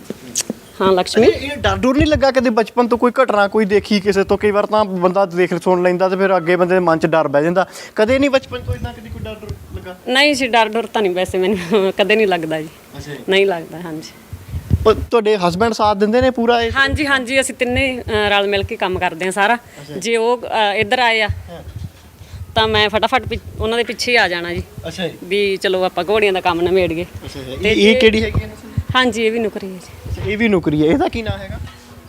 ਹਾਂ ਲక్ష్ਮੀ ਇਹ ਡਰ ਡਰ ਨਹੀਂ ਲੱਗਾ ਕਦੇ ਬਚਪਨ ਤੋਂ ਕੋਈ ਘਟਨਾ ਕੋਈ ਦੇਖੀ ਕਿਸੇ ਤੋਂ? ਕਈ ਵਾਰ ਤਾਂ ਬੰਦਾ ਦੇਖ ਸੁਣ ਲੈਂਦਾ ਤੇ ਫਿਰ ਅੱਗੇ ਬੰਦੇ ਦੇ ਮਨ 'ਚ ਡਰ ਬਹਿ ਜਾਂਦਾ। ਕਦੇ ਨਹੀਂ ਬਚਪਨ ਤੋਂ ਇਦਾਂ ਕਦੀ ਕੋਈ ਡਰ ਡਰ ਲੱਗਾ? ਨਹੀਂ ਸੀ ਡਰ ਡਰ ਤਾਂ ਨਹੀਂ ਵੈਸੇ ਮੈਨੂੰ। ਕਦੇ ਨਹੀਂ ਲੱਗਦਾ ਜੀ। ਅੱਛਾ ਜੀ। ਨਹੀਂ ਲੱਗਦਾ ਹਾਂਜੀ। ਪਰ ਤੁਹਾਡੇ ਹਸਬੰਡ ਸਾਥ ਦਿੰਦੇ ਨੇ ਪੂਰਾ ਇਹ? ਹਾਂਜੀ ਹਾਂਜੀ ਅਸੀਂ ਤਿੰਨੇ ਅ, ਰਲ ਮਿਲ ਕੇ ਕੰਮ ਕਰਦੇ ਹਾਂ ਸਾਰਾ। ਜੇ। ਉਹ ਅ, ਇੱਧਰ ਆਏ ਆ ਤਾਂ ਮੈਂ ਫਟਾਫਟ ਪਿ- ਉਹਨਾਂ ਦੇ ਪਿੱਛੇ ਹੀ ਆ ਜਾਣਾ ਜੀ। ਅੱਛਾ ਜੀ। ਵੀ ਚਲੋ ਆਪਾਂ ਘੋੜੀਆਂ ਦਾ ਕੰਮ ਨਿਬੇੜ ਗਏ। ਅੱਛਾ ਜੀ। ਇਹ ਕਿਹੜੀ ਹੈਗੀ ਹੈ ਹਾਂਜੀ ਇਹ ਵੀ ਨੁਕਰੀ ਹੈ ਜੀ। ਅੱਛਾ ਇਹ ਵੀ ਨੌਕਰੀ ਹੈ। ਇਹਦਾ ਕੀ ਨਾਮ ਹੈਗਾ?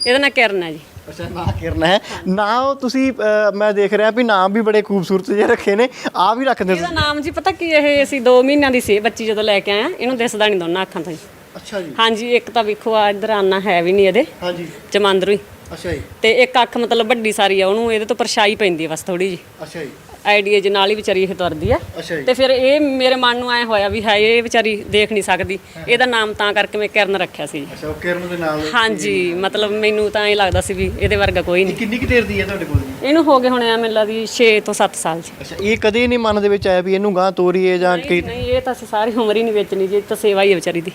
ਇਹਦਾ ਨਾਂ ਕਿਰਨ ਹੈ ਜੀ। ਅੱਛਾ ਨਾਂ ਕਿਰਨ ਹੈ। ਨਾਂ ਤੁਸੀਂ ਮੈਂ ਦੇਖ ਰਿਹਾ ਵੀ ਨਾਮ ਵੀ ਬੜੇ ਖੂਬਸੂਰਤ ਜਿਹੇ ਰੱਖੇ ਨੇ। ਆ ਵੀ ਰੱਖਦੇ ਇਹਦਾ ਨਾਮ ਜੀ ਪਤਾ ਕੀ ਇਹ ਅਸੀਂ 2 ਮਹੀਨਿਆਂ ਦੀ ਸੀ ਬੱਚੀ ਜਦੋਂ ਲੈ ਕੇ ਆਏ ਆ ਇਹਨੂੰ ਦਿਸਦਾ ਨਹੀਂ ਦੋਨਾਂ ਅੱਖਾਂ ਤੋਂ ਜੀ। ਅੱਛਾ ਜੀ। ਹਾਂਜੀ ਇੱਕ ਤਾਂ ਵੇਖੋ ਆ ਇੱਧਰ ਆਨਾ ਹੈ ਵੀ ਨਹੀਂ ਇਹਦੇ। ਹਾਂਜੀ। ਚਮੰਦਰੂ ਹੀ। ਅੱਛਾ ਜੀ। ਤੇ ਇੱਕ ਅੱਖ ਮਤਲਬ ਵੱਡੀ ਸਾਰੀ ਆ ਉਹਨੂੰ ਇਹਦੇ ਤੋਂ ਪਰਛਾਈ ਪੈਂਦੀ ਹੈ ਬਸ ਥੋੜੀ ਜੀ ਅੱਛਾ ਜੀ। ਆਈਡੀਆ ਦੇ ਨਾਲ ਹੀ ਵਿਚਾਰੀ ਇਹ ਤੁਰਦੀ ਆ। ਅੱਛਾ ਜੀ। ਤੇ ਫਿਰ ਇਹ ਮੇਰੇ ਮਨ ਨੂੰ ਐ ਹੋਇਆ ਵੀ ਹੈ ਇਹ ਵਿਚਾਰੀ ਦੇਖ ਨਹੀਂ ਸਕਦੀ। ਇਹਦਾ ਨਾਮ ਤਾਂ ਕਰਕੇ ਮੈਂ ਕਿਰਨ ਰੱਖਿਆ ਸੀ। ਜੀ। ਅੱਛਾ ਉਹ ਕਿਰਨ ਦੇ ਨਾਲ ਹਾਂਜੀ ਮਤਲਬ ਮੈਨੂੰ ਤਾਂ ਇਹ ਲੱਗਦਾ ਸੀ ਵੀ ਇਹਦੇ ਵਰਗਾ ਕੋਈ ਨਹੀਂ। ਕਿੰਨੀ ਕਿ ਦੇਰ ਦੀ ਹੈ ਤੁਹਾਡੇ ਕੋਲ? ਜੀ ਇਹਨੂੰ ਹੋ ਗਏ ਹੁਣ ਐ ਮੈਨੂੰ ਲੱਗਦੀ 6 ਤੋਂ 7 ਸਾਲ ਜੀ। ਅੱਛਾ ਇਹ ਕਦੇ ਨਹੀਂ ਮਨ ਦੇ ਵਿੱਚ ਆਇਆ ਵੀ ਇਹਨੂੰ ਗਾਂ ਤੋਰੀਏ ਜਾਂ ਨਹੀਂ ਨਹੀਂ, ਇਹ ਤਾਂ ਸਾਰੀ ਉਮਰ ਹੀ ਨਹੀਂ ਵੇਚਣੀ ਜੀ ਤਾਂ ਸੇਵਾ ਹੀ ਹੈ ਵਿਚਾਰੀ ਦੀ।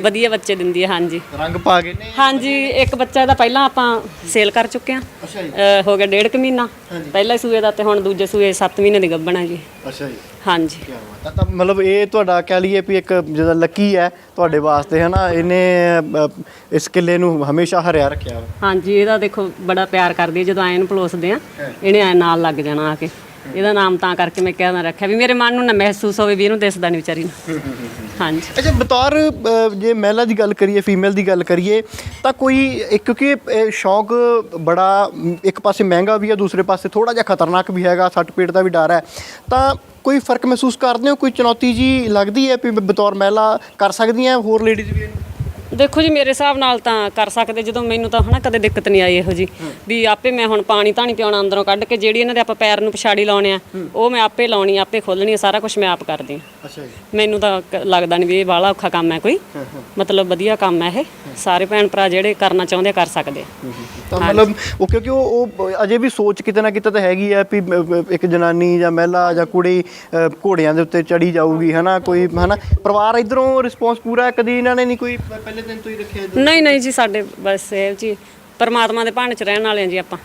ਵਧੀਆ ਬੱਚੇ ਦਿੰਦੀ ਹੈ ਹਾਂਜੀ। ਰੰਗ ਪਾ ਗਏ ਨੇ? ਹਾਂਜੀ ਇੱਕ ਬੱਚਾ ਦਾ ਪਹਿਲਾਂ ਆਪਾਂ ਸੇਲ ਕਰ ਚੁੱਕੇ ਆ। ਅੱਛਾ ਜੀ। ਹੋ ਗਿਆ ਡੇਢ ਕੁ ਮਹੀਨਾ। ਪਹਿਲਾ ਸੂਏ ਦਾ ਤੇ ਹੁਣ ਦੂਜੇ ਸੂਏ 7 ਮਹੀਨੇ ਦੀ ਗੱਭਣ ਜੀ। ਅੱਛਾ ਜੀ। ਹਾਂਜੀ। ਕੀ ਬਾਤ ਹੈ। ਤਾਂ ਮਤਲਬ ਇਹ ਤੁਹਾਡਾ ਕਹਿ ਲਈਏ ਵੀ ਇੱਕ ਜਿਹਦਾ ਲੱਕੀ ਹੈ ਤੁਹਾਡੇ ਵਾਸਤੇ ਹੈ ਨਾ ਇਹਨੇ ਅ, ਇਸ ਕਿੱਲੇ ਨੂੰ ਹਮੇਸ਼ਾ ਹਰਿਆ ਰੱਖਿਆ ਵਾ। ਹਾਂਜੀ ਇਹਦਾ ਦੇਖੋ ਬੜਾ ਪਿਆਰ ਕਰਦੀ ਹੈ। ਜਦੋਂ ਐਨ ਪਲੋਸਦੇ ਆ ਇਹਨੇ ਐ ਨਾਲ ਲੱਗ ਜਾਣਾ ਆ ਕੇ। ਇਹਦਾ ਨਾਮ ਤਾਂ ਕਰਕੇ ਮੈਂ ਕਹਿਣਾ ਰੱਖਿਆ ਵੀ ਮੇਰੇ ਮਨ ਨੂੰ ਨਾ ਮਹਿਸੂਸ ਹੋਵੇ ਵੀ ਇਹਨੂੰ ਦਿਸਦਾ ਨਹੀਂ ਵਿਚਾਰੀ ਨੂੰ। ਹਾਂਜੀ। ਅੱਛਾ ਬਤੌਰ ਅ, ਜੇ ਮਹਿਲਾ ਦੀ ਗੱਲ ਕਰੀਏ ਫੀਮੇਲ ਦੀ ਗੱਲ ਕਰੀਏ ਤਾਂ ਕੋਈ ਇੱਕ ਕਿਉਂਕਿ ਇਹ ਸ਼ੌਕ ਬੜਾ ਮ, ਇੱਕ ਪਾਸੇ ਮਹਿੰਗਾ ਵੀ ਹੈ ਦੂਸਰੇ ਪਾਸੇ ਥੋੜਾ ਜਿਹਾ ਖਤਰਨਾਕ ਵੀ ਹੈਗਾ ਸੱਟ ਪੇਟ ਦਾ ਵੀ ਡਰ ਹੈ। ਤਾਂ ਕੋਈ ਫ਼ਰਕ ਮਹਿਸੂਸ ਕਰਦੇ ਹੋ? ਕੋਈ ਚੁਣੌਤੀ ਜੀ ਲੱਗਦੀ ਹੈ ਵੀ ਬਤੌਰ ਮਹਿਲਾ ਕਰ ਸਕਦੀਆਂ ਹੋਰ ਲੇਡੀਜ਼ ਵੀ ਇਹਨੂੰ? ਦੇਖੋ ਜੀ ਮੇਰੇ ਹਿਸਾਬ ਨਾਲ ਤਾਂ ਕਰ ਸਕਦੇ ਜਦੋਂ ਮੈਨੂੰ ਤਾਂ ਹਨਾ ਕਦੇ ਦਿੱਕਤ ਨਹੀਂ ਆਈ ਇਹੋ ਜੀ ਵੀ ਆਪੇ ਮੈਂ ਹੁਣ ਪਾਣੀ ਧਾਣੀ ਪਿਆਉਣਾ ਅੰਦਰੋਂ ਕੱਢ ਕੇ ਜਿਹੜੀ ਇਹਨਾਂ ਦੇ ਆਪਾਂ ਪੈਰ ਨੂੰ ਪਛਾੜੀ ਲਾਉਣੇ ਆ ਉਹ ਮੈਂ ਆਪੇ ਲਾਉਣੀ ਆ, ਆਪੇ ਖੋਲਣੀ ਆ, ਸਾਰਾ ਕੁਝ ਮੈਂ ਆਪ ਕਰਦੀ ਹਾਂ ਅੱਛਾ ਜੀ। ਮੈਨੂੰ ਤਾਂ ਕ- ਲੱਗਦਾ ਨਹੀਂ ਵੀ ਇਹ ਬਾਹਲਾ ਔਖਾ ਕੰਮ ਹੈ ਕੋਈ। ਮਤਲਬ ਵਧੀਆ ਕੰਮ ਹੈ ਇਹ। ਸਾਰੇ ਭੈਣ ਭਰਾ ਜਿਹੜੇ ਕਰਨਾ ਚਾਹੁੰਦੇ ਆ ਕਰ ਸਕਦੇ ਆ। ਤਾਂ ਮਤਲਬ ਉਹ ਕਿਉਂਕਿ ਉਹ ਉਹ ਅਜੇ ਵੀ ਸੋਚ ਕਿਤੇ ਨਾ ਕਿਤੇ ਤਾਂ ਹੈਗੀ ਹੈ ਵੀ ਮ- ਮ- ਇੱਕ ਜਨਾਨੀ ਜਾਂ ਮਹਿਲਾ ਜਾਂ ਕੁੜੀ ਅ, ਘੋੜਿਆਂ ਦੇ ਉੱਤੇ ਚੜੀ ਜਾਊਗੀ ਹਨਾ ਕੋਈ ਹਨਾ। ਪਰਿਵਾਰ ਇਧਰੋਂ ਰਿਸਪੌਂਸ ਪੂਰਾ ਹੈ? ਕਦੀ ਇਹਨਾਂ ਨੇ ਨਹੀਂ ਕੋਈ ਪ- ਪਹਿਲੇ ਦਿਨ ਤੋਂ ਹੀ ਰੱਖਿਆ ਇੱਧਰ? ਨਹੀਂ ਨਹੀਂ ਜੀ ਸਾਡੇ ਬਸ ਇਹ ਜੀ ਪਰਮਾਤਮਾ ਦੇ ਭਾਣੇ ਚ ਰਹਿਣ ਵਾਲੇ ਆ ਜੀ ਆਪਾਂ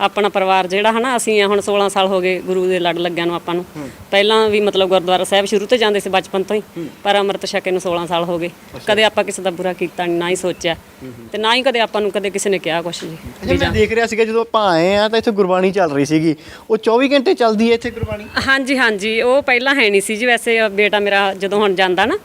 ਆਪਣਾ ਪਰਿਵਾਰ ਜਿਹੜਾ ਹਨਾ ਅਸੀਂ ਆ ਹੁਣ 16 ਸਾਲ ਹੋ ਗਏ ਗੁਰੂ ਦੇ ਲੜ ਲੱਗਿਆਂ ਨੂੰ ਆਪਾਂ ਨੂੰ। ਪਹਿਲਾਂ ਵੀ ਮਤਲਬ ਗੁਰਦੁਆਰਾ ਸਾਹਿਬ ਸ਼ੁਰੂ ਤੋਂ ਜਾਂਦੇ ਸੀ ਬਚਪਨ ਤੋਂ ਹੀ ਪਰ ਅੰਮ੍ਰਿਤ ਛਕੇ ਨੂੰ 16 ਸਾਲ ਹੋ ਗਏ। ਕਦੇ ਆਪਾਂ ਕਿਸੇ ਦਾ ਬੁਰਾ ਕੀਤਾ ਨਹੀਂ ਨਾ ਹੀ ਸੋਚਿਆ। ਤੇ ਨਾ ਹੀ ਕਦੇ ਆਪਾਂ ਨੂੰ ਕਦੇ ਕਿਸੇ ਨੇ ਕਿਹਾ ਕੁਛ ਜੀ ਮੈਂ ਦੇਖ ਰਿਹਾ ਸੀਗਾ ਜਦੋਂ ਆਪਾਂ ਆਏ ਆ ਤਾਂ ਇੱਥੇ ਗੁਰਬਾਣੀ ਚੱਲ ਰਹੀ ਸੀਗੀ। ਉਹ 24 ਘੰਟੇ ਚੱਲਦੀ ਹੈ ਇੱਥੇ ਗੁਰਬਾਣੀ? ਹਾਂਜੀ ਹਾਂਜੀ। ਉਹ ਪਹਿਲਾਂ ਹੈ ਨਹੀਂ ਸੀ ਜੀ ਵੈਸੇ। ਬੇਟਾ ਮੇਰਾ ਜਦੋਂ ਹੁਣ ਜਾਂਦਾ ਨਾ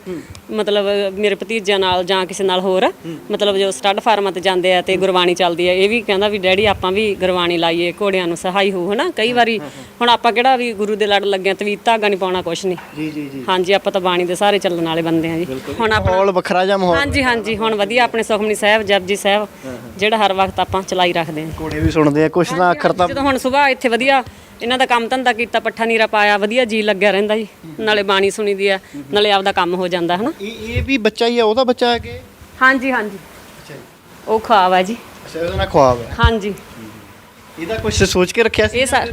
ਮਤਲਬ ਮੇਰੇ ਭਤੀਜਿਆਂ ਨਾਲ ਜਾਂ ਕਿਸੇ ਨਾਲ ਹੋਰ ਮਤਲਬ ਜੋ ਸਟੱਡ ਫਾਰਮਾਂ ਤੇ ਜਾਂਦੇ ਆ ਤੇ ਗੁਰਬਾਣੀ ਚੱਲਦੀ ਆ ਇਹ ਵੀ ਕਹਿੰਦਾ ਵੀ ਡੈਡੀ ਆਪਾਂ ਵੀ ਗੁਰਬਾਣੀ ਲਾਈਏ ਘੋੜਿਆਂ ਨੂੰ ਸਹਾਈ ਹੋ ਹਨਾ? ਕਈ ਵਾਰੀ ਹੁਣ ਆਪਾਂ ਕਿਹੜਾ ਵੀ ਗੁਰੂ ਦੇ ਲੜ ਲੱਗਿਆ ਤਵੀਤ ਧਾਗਾ ਨਹੀਂ ਪਾਉਣਾ ਕੁਛ ਨਹੀਂ ਜੀ ਜੀ ਜੀ। ਹਾਂਜੀ ਆਪਾਂ ਤਾਂ ਬਾਣੀ ਦੇ ਸਾਰੇ ਚੱਲਣ ਵਾਲੇ ਬੰਦੇ ਆ ਜੀ। ਹੁਣ ਆਪਣਾ ਮਾਹੌਲ ਵੱਖਰਾ ਜਿਹਾ ਮਾਹੌਲ। ਹਾਂਜੀ ਹਾਂਜੀ ਹੁਣ ਵਧੀਆ ਆਪਣੇ ਸੁਖਮਨੀ ਸਾਹਿਬ ਜਪਜੀ ਸਾਹਿਬ ਜਿਹੜਾ ਹਰ ਵਕਤ ਆਪਾਂ ਚਲਾਈ ਰੱਖਦੇ ਆ ਘੋੜੇ ਵੀ ਸੁਣਦੇ ਆ ਕੁਛ ਤਾਂ ਅੱਖਰ ਤਾਂ ਜਦੋਂ ਹੁਣ ਸਵੇਰ ਇੱਥੇ ਵਧੀਆ ਇਹਨਾਂ ਦਾ ਕੰਮ ਧੰਦਾ ਕੀਤਾ ਪੱਠਾ ਨੀਰਾ ਪਾਇਆ ਵਧੀਆ ਜੀ ਲੱਗਿਆ ਰਹਿੰਦਾ ਜੀ। ਨਾਲੇ ਬਾਣੀ ਸੁਣੀਦੀ ਆ ਨਾਲੇ ਆਪਦਾ ਕੰਮ ਹੋ ਜਾਂਦਾ ਹਨਾ? ਇਹ ਇਹ ਵੀ ਬੱਚਾ ਹੀ ਆ ਉਹਦਾ ਬੱਚਾ ਹੈ ਕਿ? ਹਾਂਜੀ ਹਾਂਜੀ। ਅੱਛਾ ਜੀ। ਉਹ ਖੁਆਬ ਆ ਜੀ। ਅੱਛਾ ਉਹਦਾ ਨਾਂ ਖੁਆਬ ਹੈ ਹਾਂਜੀ। ਇਹਦਾ ਕੁਝ ਸੋਚ ਕੇ ਰੱਖਿਆ ਸੀ? ਇਹ ਸਾ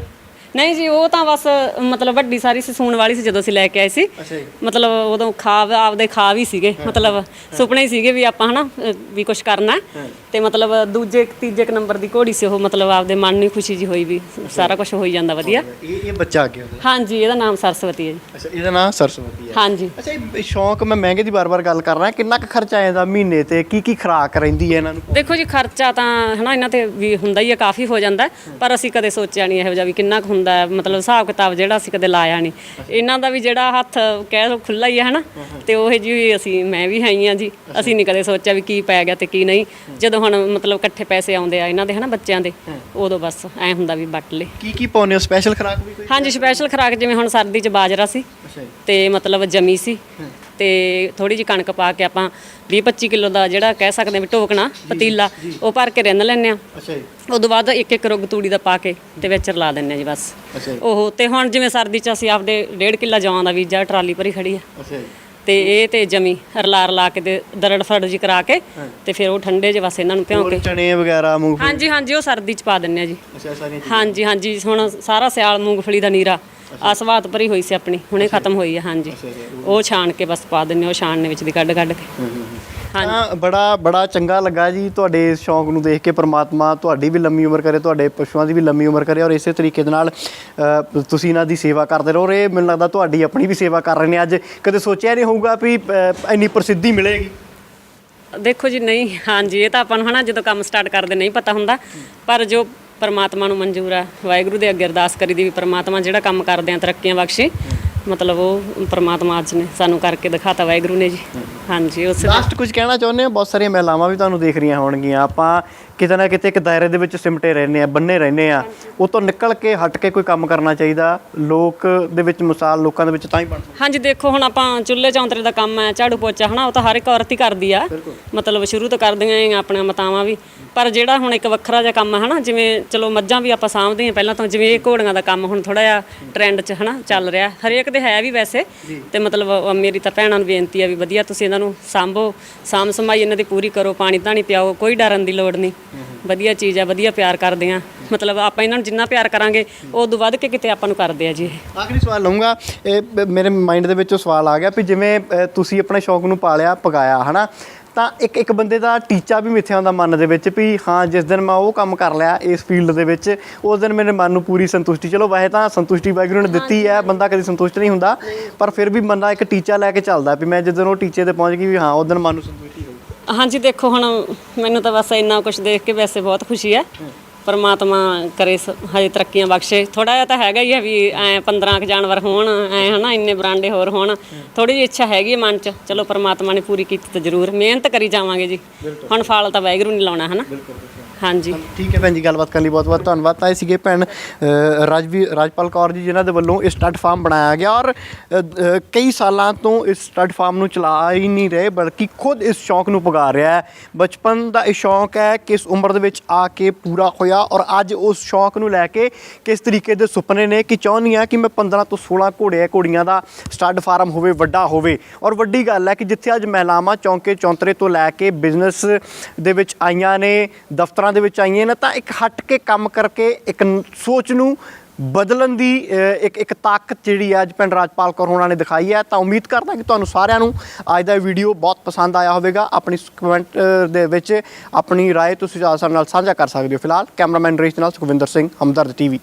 ਨਹੀਂ ਜੀ ਉਹ ਤਾਂ ਬਸ ਮਤਲਬ ਵੱਡੀ ਸਾਰੀ ਸੀ ਸੂਣ ਵਾਲੀ ਸੀ ਜਦੋਂ ਅਸੀਂ ਲੈ ਕੇ ਆਏ ਸੀ। ਅੱਛਾ ਜੀ। ਮਤਲਬ ਉਦੋਂ ਖਾਬ ਆਪਦੇ ਖਾ ਵੀ ਸੀਗੇ ਮਤਲਬ ਸੁਪਨੇ ਹੀ ਸੀਗੇ ਵੀ ਆਪਾਂ ਹਨਾ ਅ, ਵੀ ਕੁਝ ਕਰਨਾ। ਹੈ। ਤੇ ਮਤਲਬ ਦੂਜੇ ਤੀਜੇ ਕੁ ਨੰਬਰ ਦੀ ਘੋੜੀ ਸੀ ਉਹ ਮਤਲਬ ਆਪਦੇ ਮਨ ਨੂੰ ਹੀ ਖੁਸ਼ੀ ਜੀ ਹੋਈ ਵੀ ਸਾਰਾ ਕੁਝ ਹੋਈ ਜਾਂਦਾ ਵਧੀਆ। ਇਹ ਇਹ ਬੱਚਾ ਉਹਦਾ ਹਾਂਜੀ ਇਹਦਾ ਨਾਮ ਸਰਸਵਤੀ ਹੈ ਜੀ। ਅੱਛਾ ਇਹਦਾ ਨਾਮ ਸਰਸਵਤੀ ਹੈ। ਹਾਂਜੀ। ਅੱਛਾ ਇਹ ਸ਼ੌਂਕ ਮੈਂ ਮਹਿੰਗੇ ਦੀ ਬਾਰ-ਬਾਰ ਗੱਲ ਕਰ ਰਿਹਾ ਕਿੰਨਾ ਕੁ ਖਰਚਾ ਆ ਜਾਂਦਾ ਮਹੀਨੇ ਤੇ? ਕੀ ਕੀ ਖਰਾਕ ਰਹਿੰਦੀ ਹੈ ਇਹਨਾਂ ਨੂੰ? ਦੇਖੋ ਜੀ ਖਰਚਾ ਤਾਂ ਹਨਾ ਇਹਨਾਂ ਤੇ ਵੀ ਹੁੰਦਾ ਹੀ ਹੈ ਕਾਫੀ ਹੋ ਜਾਂਦਾ। ਹੈ, ਪਰ ਅਸੀਂ ਕਦੇ ਸੋਚਿਆ ਨਹੀਂ ਇਹੋ ਜਿਹਾ ਵੀ ਕਿੰਨਾ ਕੁ ਹੁੰਦਾ। ਹੈ, ਮਤਲਬ ਹਿਸਾਬ ਕਿਤਾਬ ਜਿਹੜਾ ਅਸੀਂ ਕਦੇ ਲਾਇਆ ਨਹੀਂ। ਇਹਨਾਂ ਦਾ ਵੀ ਜਿਹੜਾ ਹੱਥ ਕਹਿ ਲਓ ਖੁੱਲਾ ਹੀ ਹੈ ਹਨਾ ਤੇ ਉਹ ਜੀ ਅਸੀਂ ਮੈਂ ਵੀ ਹੈਈ ਆ ਜੀ ਅਸੀਂ ਨਹੀਂ ਕਦੇ ਸੋਚਿਆ ਵੀ ਕੀ ਪੈ ਗਿਆ ਤੇ ਕੀ ਨਹੀਂ। ਜਦੋਂ ਹੁਣ ਮਤਲਬ ਇਕੱਠੇ ਪੈਸੇ ਆਉਂਦੇ ਆ ਇਹਨਾਂ ਦੇ ਹਨਾ ਬੱਚਿਆਂ ਦੇ ਉਦੋਂ ਬਸ ਐ ਹੁੰਦਾ ਵੀ ਵੱਟ ਲੈ। ਕੀ ਕੀ ਪਾਉਂਦੇ ਹੋ? ਸਪੈਸ਼ਲ ਖਰਾਕ ਵੀ ਕੋਈ? ਹਾਂਜੀ ਸਪੈਸ਼ਲ ਖੁਰਾਕ ਜਿਵੇਂ ਹੁਣ ਸਰਦੀ 'ਚ ਬਾਜਰਾ ਸੀ ਤੇ ਮਤਲਬ ਜਮੀ ਸੀ ਤੇ ਥੋੜੀ ਜਿਹੀ ਕਣਕ ਪਾ ਕੇ ਆਪਾਂ 20 25 ਕਿਲੋ ਦਾ ਜਿਹੜਾ ਕਹਿ ਸਕਦੇ ਵੀ ਟੋਕਣਾ ਪਤੀਲਾ ਉਹ ਭਰ ਕੇ ਰਿੰਨ ਲੈਂਦੇ ਆ ਅੱਛਾ ਜੀ। ਉਦੋਂ ਬਾਅਦ ਇੱਕ ਇੱਕ ਰੁੱਗ ਤੂੜੀ ਦਾ ਪਾ ਕੇ ਤੇ ਵਿੱਚ ਰਲਾ ਦਿੰਨੇ ਆ ਜੀ ਬਸ। ਅੱਛਾ ਜੀ। ਉਹ ਤੇ ਹੁਣ ਜਿਵੇਂ ਸਰਦੀ 'ਚ ਅਸੀਂ ਆਪਦੇ 1.5 ਕਿੱਲਾ ਜਵਾਂ ਦਾ ਬੀਜਾ ਟਰਾਲੀ ਭਰੀ ਖੜੀ ਆ। ਅੱਛਾ ਜੀ। ਤੇ ਇਹ ਤੇ ਜਮੀ ਰਲਾ ਰਲਾ ਕੇ ਤੇ ਦਰੜ ਫੜ ਜੀ ਕਰਾ ਕੇ ਤੇ ਫਿਰ ਉਹ ਠੰਡੇ 'ਚ ਬਸ ਇਹਨਾਂ ਨੂੰ ਭਿਉਂ ਕੇ। ਚਣੇ ਵਗੈਰਾ ਮੂੰਗਫਲੀ? ਹਾਂਜੀ ਹਾਂਜੀ ਉਹ ਸਰਦੀ 'ਚ ਪਾ ਦਿੰਨੇ ਆ ਜੀ। ਅੱਛਾ ਸਾਰੀਆਂ ਹਾਂਜੀ ਹਾਂਜੀ ਹੁਣ ਸਾਰਾ ਸਿਆਲ ਮੂੰਗਫਲੀ ਦਾ ਨੀਰਾ। ਆਸਵਾਤ ਭਰੀ ਹੋਈ ਸੀ ਆਪਣੀ ਹੁਣੇ ਖਤਮ ਹੋਈ ਹੈ ਹਾਂਜੀ। ਉਹ ਛਾਣ ਕੇ ਬਸ ਪਾ ਦਿੰਨੇ ਉਹ ਛਾਣਨੇ ਵਿੱਚ ਦੀ ਕੱਢ ਕੱਢ ਕੇ ਤਾਂ ਬੜਾ ਬੜਾ ਚੰਗਾ ਲੱਗਾ ਜੀ ਤੁਹਾਡੇ ਇਸ ਸ਼ੌਂਕ ਨੂੰ ਦੇਖ ਕੇ ਪ੍ਰਮਾਤਮਾ ਤੁਹਾਡੀ ਵੀ ਲੰਮੀ ਉਮਰ ਕਰੇ ਤੁਹਾਡੇ ਪਸ਼ੂਆਂ ਦੀ ਵੀ ਲੰਮੀ ਉਮਰ ਕਰੇ ਔਰ ਇਸੇ ਤਰੀਕੇ ਦੇ ਨਾਲ ਅ, ਤੁਸੀਂ ਇਹਨਾਂ ਦੀ ਸੇਵਾ ਕਰਦੇ ਰਹੋ ਔਰ ਇਹ ਮੈਨੂੰ ਲੱਗਦਾ ਤੁਹਾਡੀ ਆਪਣੀ ਵੀ ਸੇਵਾ ਕਰ ਰਹੇ ਨੇ। ਅੱਜ ਕਦੇ ਸੋਚਿਆ ਨਹੀਂ ਹੋਊਗਾ ਵੀ ਅ, ਇੰਨੀ ਪ੍ਰਸਿੱਧੀ ਮਿਲੇਗੀ? ਦੇਖੋ ਜੀ ਨਹੀਂ ਹਾਂਜੀ ਇਹ ਤਾਂ ਆਪਾਂ ਨੂੰ ਹਨਾ ਜਦੋਂ ਕੰਮ ਸਟਾਰਟ ਕਰਦੇ ਨਹੀਂ ਪਤਾ ਹੁੰਦਾ। ਪਰ ਜੋ ਪਰਮਾਤਮਾ ਨੂੰ ਮਨਜ਼ੂਰ ਆ। ਵਾਹਿਗੁਰੂ ਦੇ ਅੱਗੇ ਅਰਦਾਸ ਕਰੀ ਦੀ ਵੀ ਪਰਮਾਤਮਾ ਜਿਹੜਾ ਕੰਮ ਕਰਦੇ ਆ ਤਰੱਕੀਆਂ ਬਖਸ਼ੇ। ਮਤਲਬ ਉਹ ਪਰਮਾਤਮਾ ਅੱਜ ਨੇ ਸਾਨੂੰ ਕਰਕੇ ਦਿਖਾਤਾ ਵਾਹਿਗੁਰੂ ਨੇ ਜੀ। ਹਾਂਜੀ, ਉਸ ਲਾਸਟ ਕੁਝ ਕਹਿਣਾ ਚਾਹੁੰਦੇ ਹੋ? ਬਹੁਤ ਸਾਰੀਆਂ ਮਹਿਲਾਵਾਂ ਵੀ ਤੁਹਾਨੂੰ ਦੇਖ ਰਹੀਆਂ ਹੋਣਗੀਆਂ। ਆਪਾਂ ਕਿਤੇ ਨਾ ਕਿਤੇ ਇੱਕ ਦਾਇਰੇ ਦੇ ਵਿੱਚ ਸਿਮਟੇ ਰਹਿੰਦੇ ਆ ਬੰਨੇ ਰਹਿੰਦੇ ਆ। ਉਹ ਤੋਂ ਨਿਕਲ ਕੇ ਹਟ ਕੇ ਕੋਈ ਕੰਮ ਕਰਨਾ ਚਾਹੀਦਾ ਲੋਕ ਦੇ ਵਿੱਚ ਮਿਸਾਲ ਲੋਕਾਂ ਦੇ ਵਿੱਚ ਤਾਂ ਹੀ ਬਣ ਸਕਦੀ। ਹਾਂਜੀ ਦੇਖੋ ਹੁਣ ਆਪਾਂ ਚੁੱਲ੍ਹੇ ਚੌਂਤਰੇ ਦਾ ਕੰਮ ਹੈ ਝਾੜੂ ਪੋਚਾ ਹਨਾ ਉਹ ਤਾਂ ਹਰ ਇੱਕ ਔਰਤ ਹੀ ਕਰਦੀ ਆ। ਮਤਲਬ ਸ਼ੁਰੂ ਤੋਂ ਕਰਦੀਆਂ ਹੀ ਆ ਆਪਣੀਆਂ ਮਾਤਾਵਾਂ ਵੀ। ਪਰ ਜਿਹੜਾ ਹੁਣ ਇੱਕ ਵੱਖਰਾ ਜਿਹਾ ਕੰਮ ਹੈ ਹਨਾ ਜਿਵੇਂ ਚਲੋ ਮੱਝਾਂ ਵੀ ਆਪਾਂ ਸਾਂਭਦੇ ਹਾਂ ਪਹਿਲਾਂ ਤਾਂ ਜਿਵੇਂ ਇਹ ਘੋੜੀਆਂ ਦਾ ਕੰਮ ਹੁਣ ਥੋੜਾ ਜਿਹਾ ਟ੍ਰੈਂਡ 'ਚ ਹਨਾ ਚੱਲ ਰਿਹਾ। ਹਰੇਕ ਦੇ ਹੈ ਵੀ ਵੈਸੇ। ਤੇ ਮਤਲਬ ਮੇਰੀ ਤਾਂ ਭੈਣਾਂ ਨੂੰ ਬੇਨਤੀ ਆ ਵੀ ਵਧੀਆ ਤੁਸੀਂ ਇਹਨਾਂ ਨੂੰ ਸਾਂਭੋ ਸਾਂਭ ਸੰਭਾਈ ਇਹਨਾਂ ਦੀ ਪੂਰੀ ਕਰੋ ਪਾਣੀ ਧਾਣੀ ਪਿਆਓ ਕੋਈ ਡਰਨ ਦੀ ਲੋੜ ਨਹੀਂ। ਵਧੀਆ ਚੀਜ਼ ਆ ਵਧੀਆ ਪਿਆਰ ਕਰਦੇ ਆ। ਮਤਲਬ ਆਪਾਂ ਇਹਨਾਂ ਨੂੰ ਜਿੰਨਾ ਪਿਆਰ ਕਰਾਂਗੇ ਉਦੋਂ ਵੱਧ ਕੇ ਕਿਤੇ ਆਪਾਂ ਨੂੰ ਕਰਦੇ ਆ ਜੀ ਇਹ। ਆਖਰੀ ਸਵਾਲ ਲਵਾਂਗਾ ਇਹ ਬ- ਮੇਰੇ ਮਾਈਂਡ ਦੇ ਵਿੱਚੋਂ ਸਵਾਲ ਆ ਗਿਆ ਵੀ ਜਿਵੇਂ ਅ, ਤੁਸੀਂ ਆਪਣੇ ਸ਼ੌਕ ਨੂੰ ਪਾਲਿਆ ਪਗਾਇਆ ਹਨਾ? ਤਾਂ ਇੱਕ ਇੱਕ ਬੰਦੇ ਦਾ ਟੀਚਾ ਵੀ ਮਿੱਥਿਆ ਹੁੰਦਾ ਮਨ ਦੇ ਵਿੱਚ ਵੀ ਹਾਂ ਜਿਸ ਦਿਨ ਮੈਂ ਉਹ ਕੰਮ ਕਰ ਲਿਆ ਇਸ ਫੀਲਡ ਦੇ ਵਿੱਚ ਉਸ ਦਿਨ ਮੇਰੇ ਮਨ ਨੂੰ ਪੂਰੀ ਸੰਤੁਸ਼ਟੀ ਚਲੋ ਵੈਸੇ ਤਾਂ ਸੰਤੁਸ਼ਟੀ ਵਾਹਿਗੁਰੂ ਨੇ ਦਿੱਤੀ ਹੈ ਬੰਦਾ ਕਦੀ ਸੰਤੁਸ਼ਟ ਨਹੀਂ ਹੁੰਦਾ ਪਰ ਫਿਰ ਵੀ ਬੰਦਾ ਇੱਕ ਟੀਚਾ ਲੈ ਕੇ ਚੱਲਦਾ ਵੀ ਮੈਂ ਜਿਸ ਦਿਨ ਉਹ ਟੀਚੇ ਤੇ ਪਹੁੰਚ ਗਈ ਵੀ ਹਾਂ ਉਸ ਦਿਨ ਮਨ ਨੂੰ ਸੰਤੁਸ਼ਟੀ ਹਾਂਜੀ ਦੇਖੋ ਹੁਣ ਮੈਨੂੰ ਤਾਂ ਬਸ ਇੰਨਾ ਕੁਝ ਦੇਖ ਕੇ ਵੈਸੇ ਬਹੁਤ ਖੁਸ਼ੀ ਹੈ। ਪਰਮਾਤਮਾ ਕਰੇ ਸ- ਹਜੇ ਤਰੱਕੀਆਂ ਬਖਸ਼ੇ। ਥੋੜਾ ਜਿਹਾ ਤਾਂ ਹੈਗਾ ਹੀ ਹੈ ਵੀ ਐ 15 ਕ ਜਾਨਵਰ ਹੋਣ ਐ ਹਨਾ ਇੰਨੇ ਬਰਾਂਡੇ ਹੋਰ ਹੋਣ। ਥੋੜੀ ਜਿਹੀ ਇੱਛਾ ਹੈਗੀ ਹੈ ਮਨ 'ਚ। ਚਲੋ ਪਰਮਾਤਮਾ ਨੇ ਪੂਰੀ ਕੀਤੀ ਤਾਂ ਜ਼ਰੂਰ। ਮਿਹਨਤ ਕਰੀ ਜਾਵਾਂਗੇ ਜੀ। ਹੁਣ ਫਲ ਤਾਂ ਵਾਹਿਗੁਰੂ ਨਹੀਂ ਲਾਉਣਾ ਹਨਾ। ਹਾਂਜੀ। ਠੀਕ ਹੈ ਭੈਣ ਜੀ ਗੱਲਬਾਤ ਕਰਨ ਲਈ ਬਹੁਤ ਬਹੁਤ ਧੰਨਵਾਦ। ਤਾਂ ਇਹ ਸੀਗੇ ਭੈਣ ਅ, ਰਾਜਵੀ ਰਾਜਪਾਲ ਕੌਰ ਜੀ ਜਿਨ੍ਹਾਂ ਦੇ ਵੱਲੋਂ ਇਹ ਸਟੱਡ ਫਾਰਮ ਬਣਾਇਆ ਗਿਆ। ਔਰ ਅ, ਅ, ਕਈ ਸਾਲਾਂ ਤੋਂ ਇਸ ਸਟੱਡ ਫਾਰਮ ਨੂੰ ਚਲਾ ਹੀ ਨਹੀਂ ਰਹੇ ਬਲਕਿ ਖੁਦ ਇਸ ਸ਼ੌਂਕ ਨੂੰ ਪੁਗਾ ਰਿਹਾ ਹੈ। ਬਚਪਨ ਦਾ ਇਹ ਸ਼ੌਕ ਹੈ ਕਿਸ ਉਮਰ ਦੇ ਵਿੱਚ ਆ ਕੇ ਪੂਰਾ ਹੋਇਆ ਔਰ ਅੱਜ ਉਸ ਸ਼ੌਕ ਨੂੰ ਲੈ ਕੇ ਕਿਸ ਤਰੀਕੇ ਦੇ ਸੁਪਨੇ ਨੇ ਕਿ ਚਾਹੁੰਦੀ ਆ ਕਿ ਮੈਂ 15 ਤੋਂ 16 ਘੋੜੇ ਘੋੜੀਆਂ ਦਾ ਸਟੱਡ ਫਾਰਮ ਹੋਵੇ ਵੱਡਾ ਹੋਵੇ। ਔਰ ਵੱਡੀ ਗੱਲ ਹੈ ਕਿ ਜਿੱਥੇ ਅੱਜ ਮਹਿਲਾਵਾਂ ਚੌਂਕੇ ਚੌਂਤਰੇ ਤੋਂ ਲੈ ਕੇ ਬਿਜ਼ਨਸ ਦੇ ਵਿੱਚ ਆਈਆਂ ਨੇ ਦਫ਼ਤਰਾਂ ਦੇ ਵਿੱਚ ਆਈਆਂ ਨੇ ਤਾਂ ਇੱਕ ਹਟ ਕੇ ਕੰਮ ਕਰਕੇ ਇੱਕ ਨ- ਸੋਚ ਨੂੰ ਬਦਲਣ ਦੀ ਅ, ਇੱਕ ਇੱਕ ਤਾਕਤ ਜਿਹੜੀ ਹੈ ਅੱਜ ਪਿੰਡ ਰਾਜਪਾਲ ਕੌਰ ਹੋਣਾ ਨੇ ਦਿਖਾਈ ਹੈ ਤਾਂ ਉਮੀਦ ਕਰਦਾ ਕਿ ਤੁਹਾਨੂੰ ਸਾਰਿਆਂ ਨੂੰ ਅੱਜ ਦਾ ਵੀਡੀਓ ਬਹੁਤ ਪਸੰਦ ਆਇਆ ਹੋਵੇਗਾ ਆਪਣੀ ਕਮੈਂਟ ਦੇ ਵਿੱਚ ਆਪਣੀ رائے ਤੁਸੀਂ ਸਾਡੇ ਨਾਲ ਸਾਂਝਾ ਕਰ ਸਕਦੇ ਹੋ ਫਿਲਹਾਲ ਕੈਮਰਾਮੈਨ ਰੇਸ਼ ਦੇ ਨਾਲ ਸੁਖਵਿੰਦਰ ਸਿੰਘ ਹਮਦਰਦ ਟੀਵੀ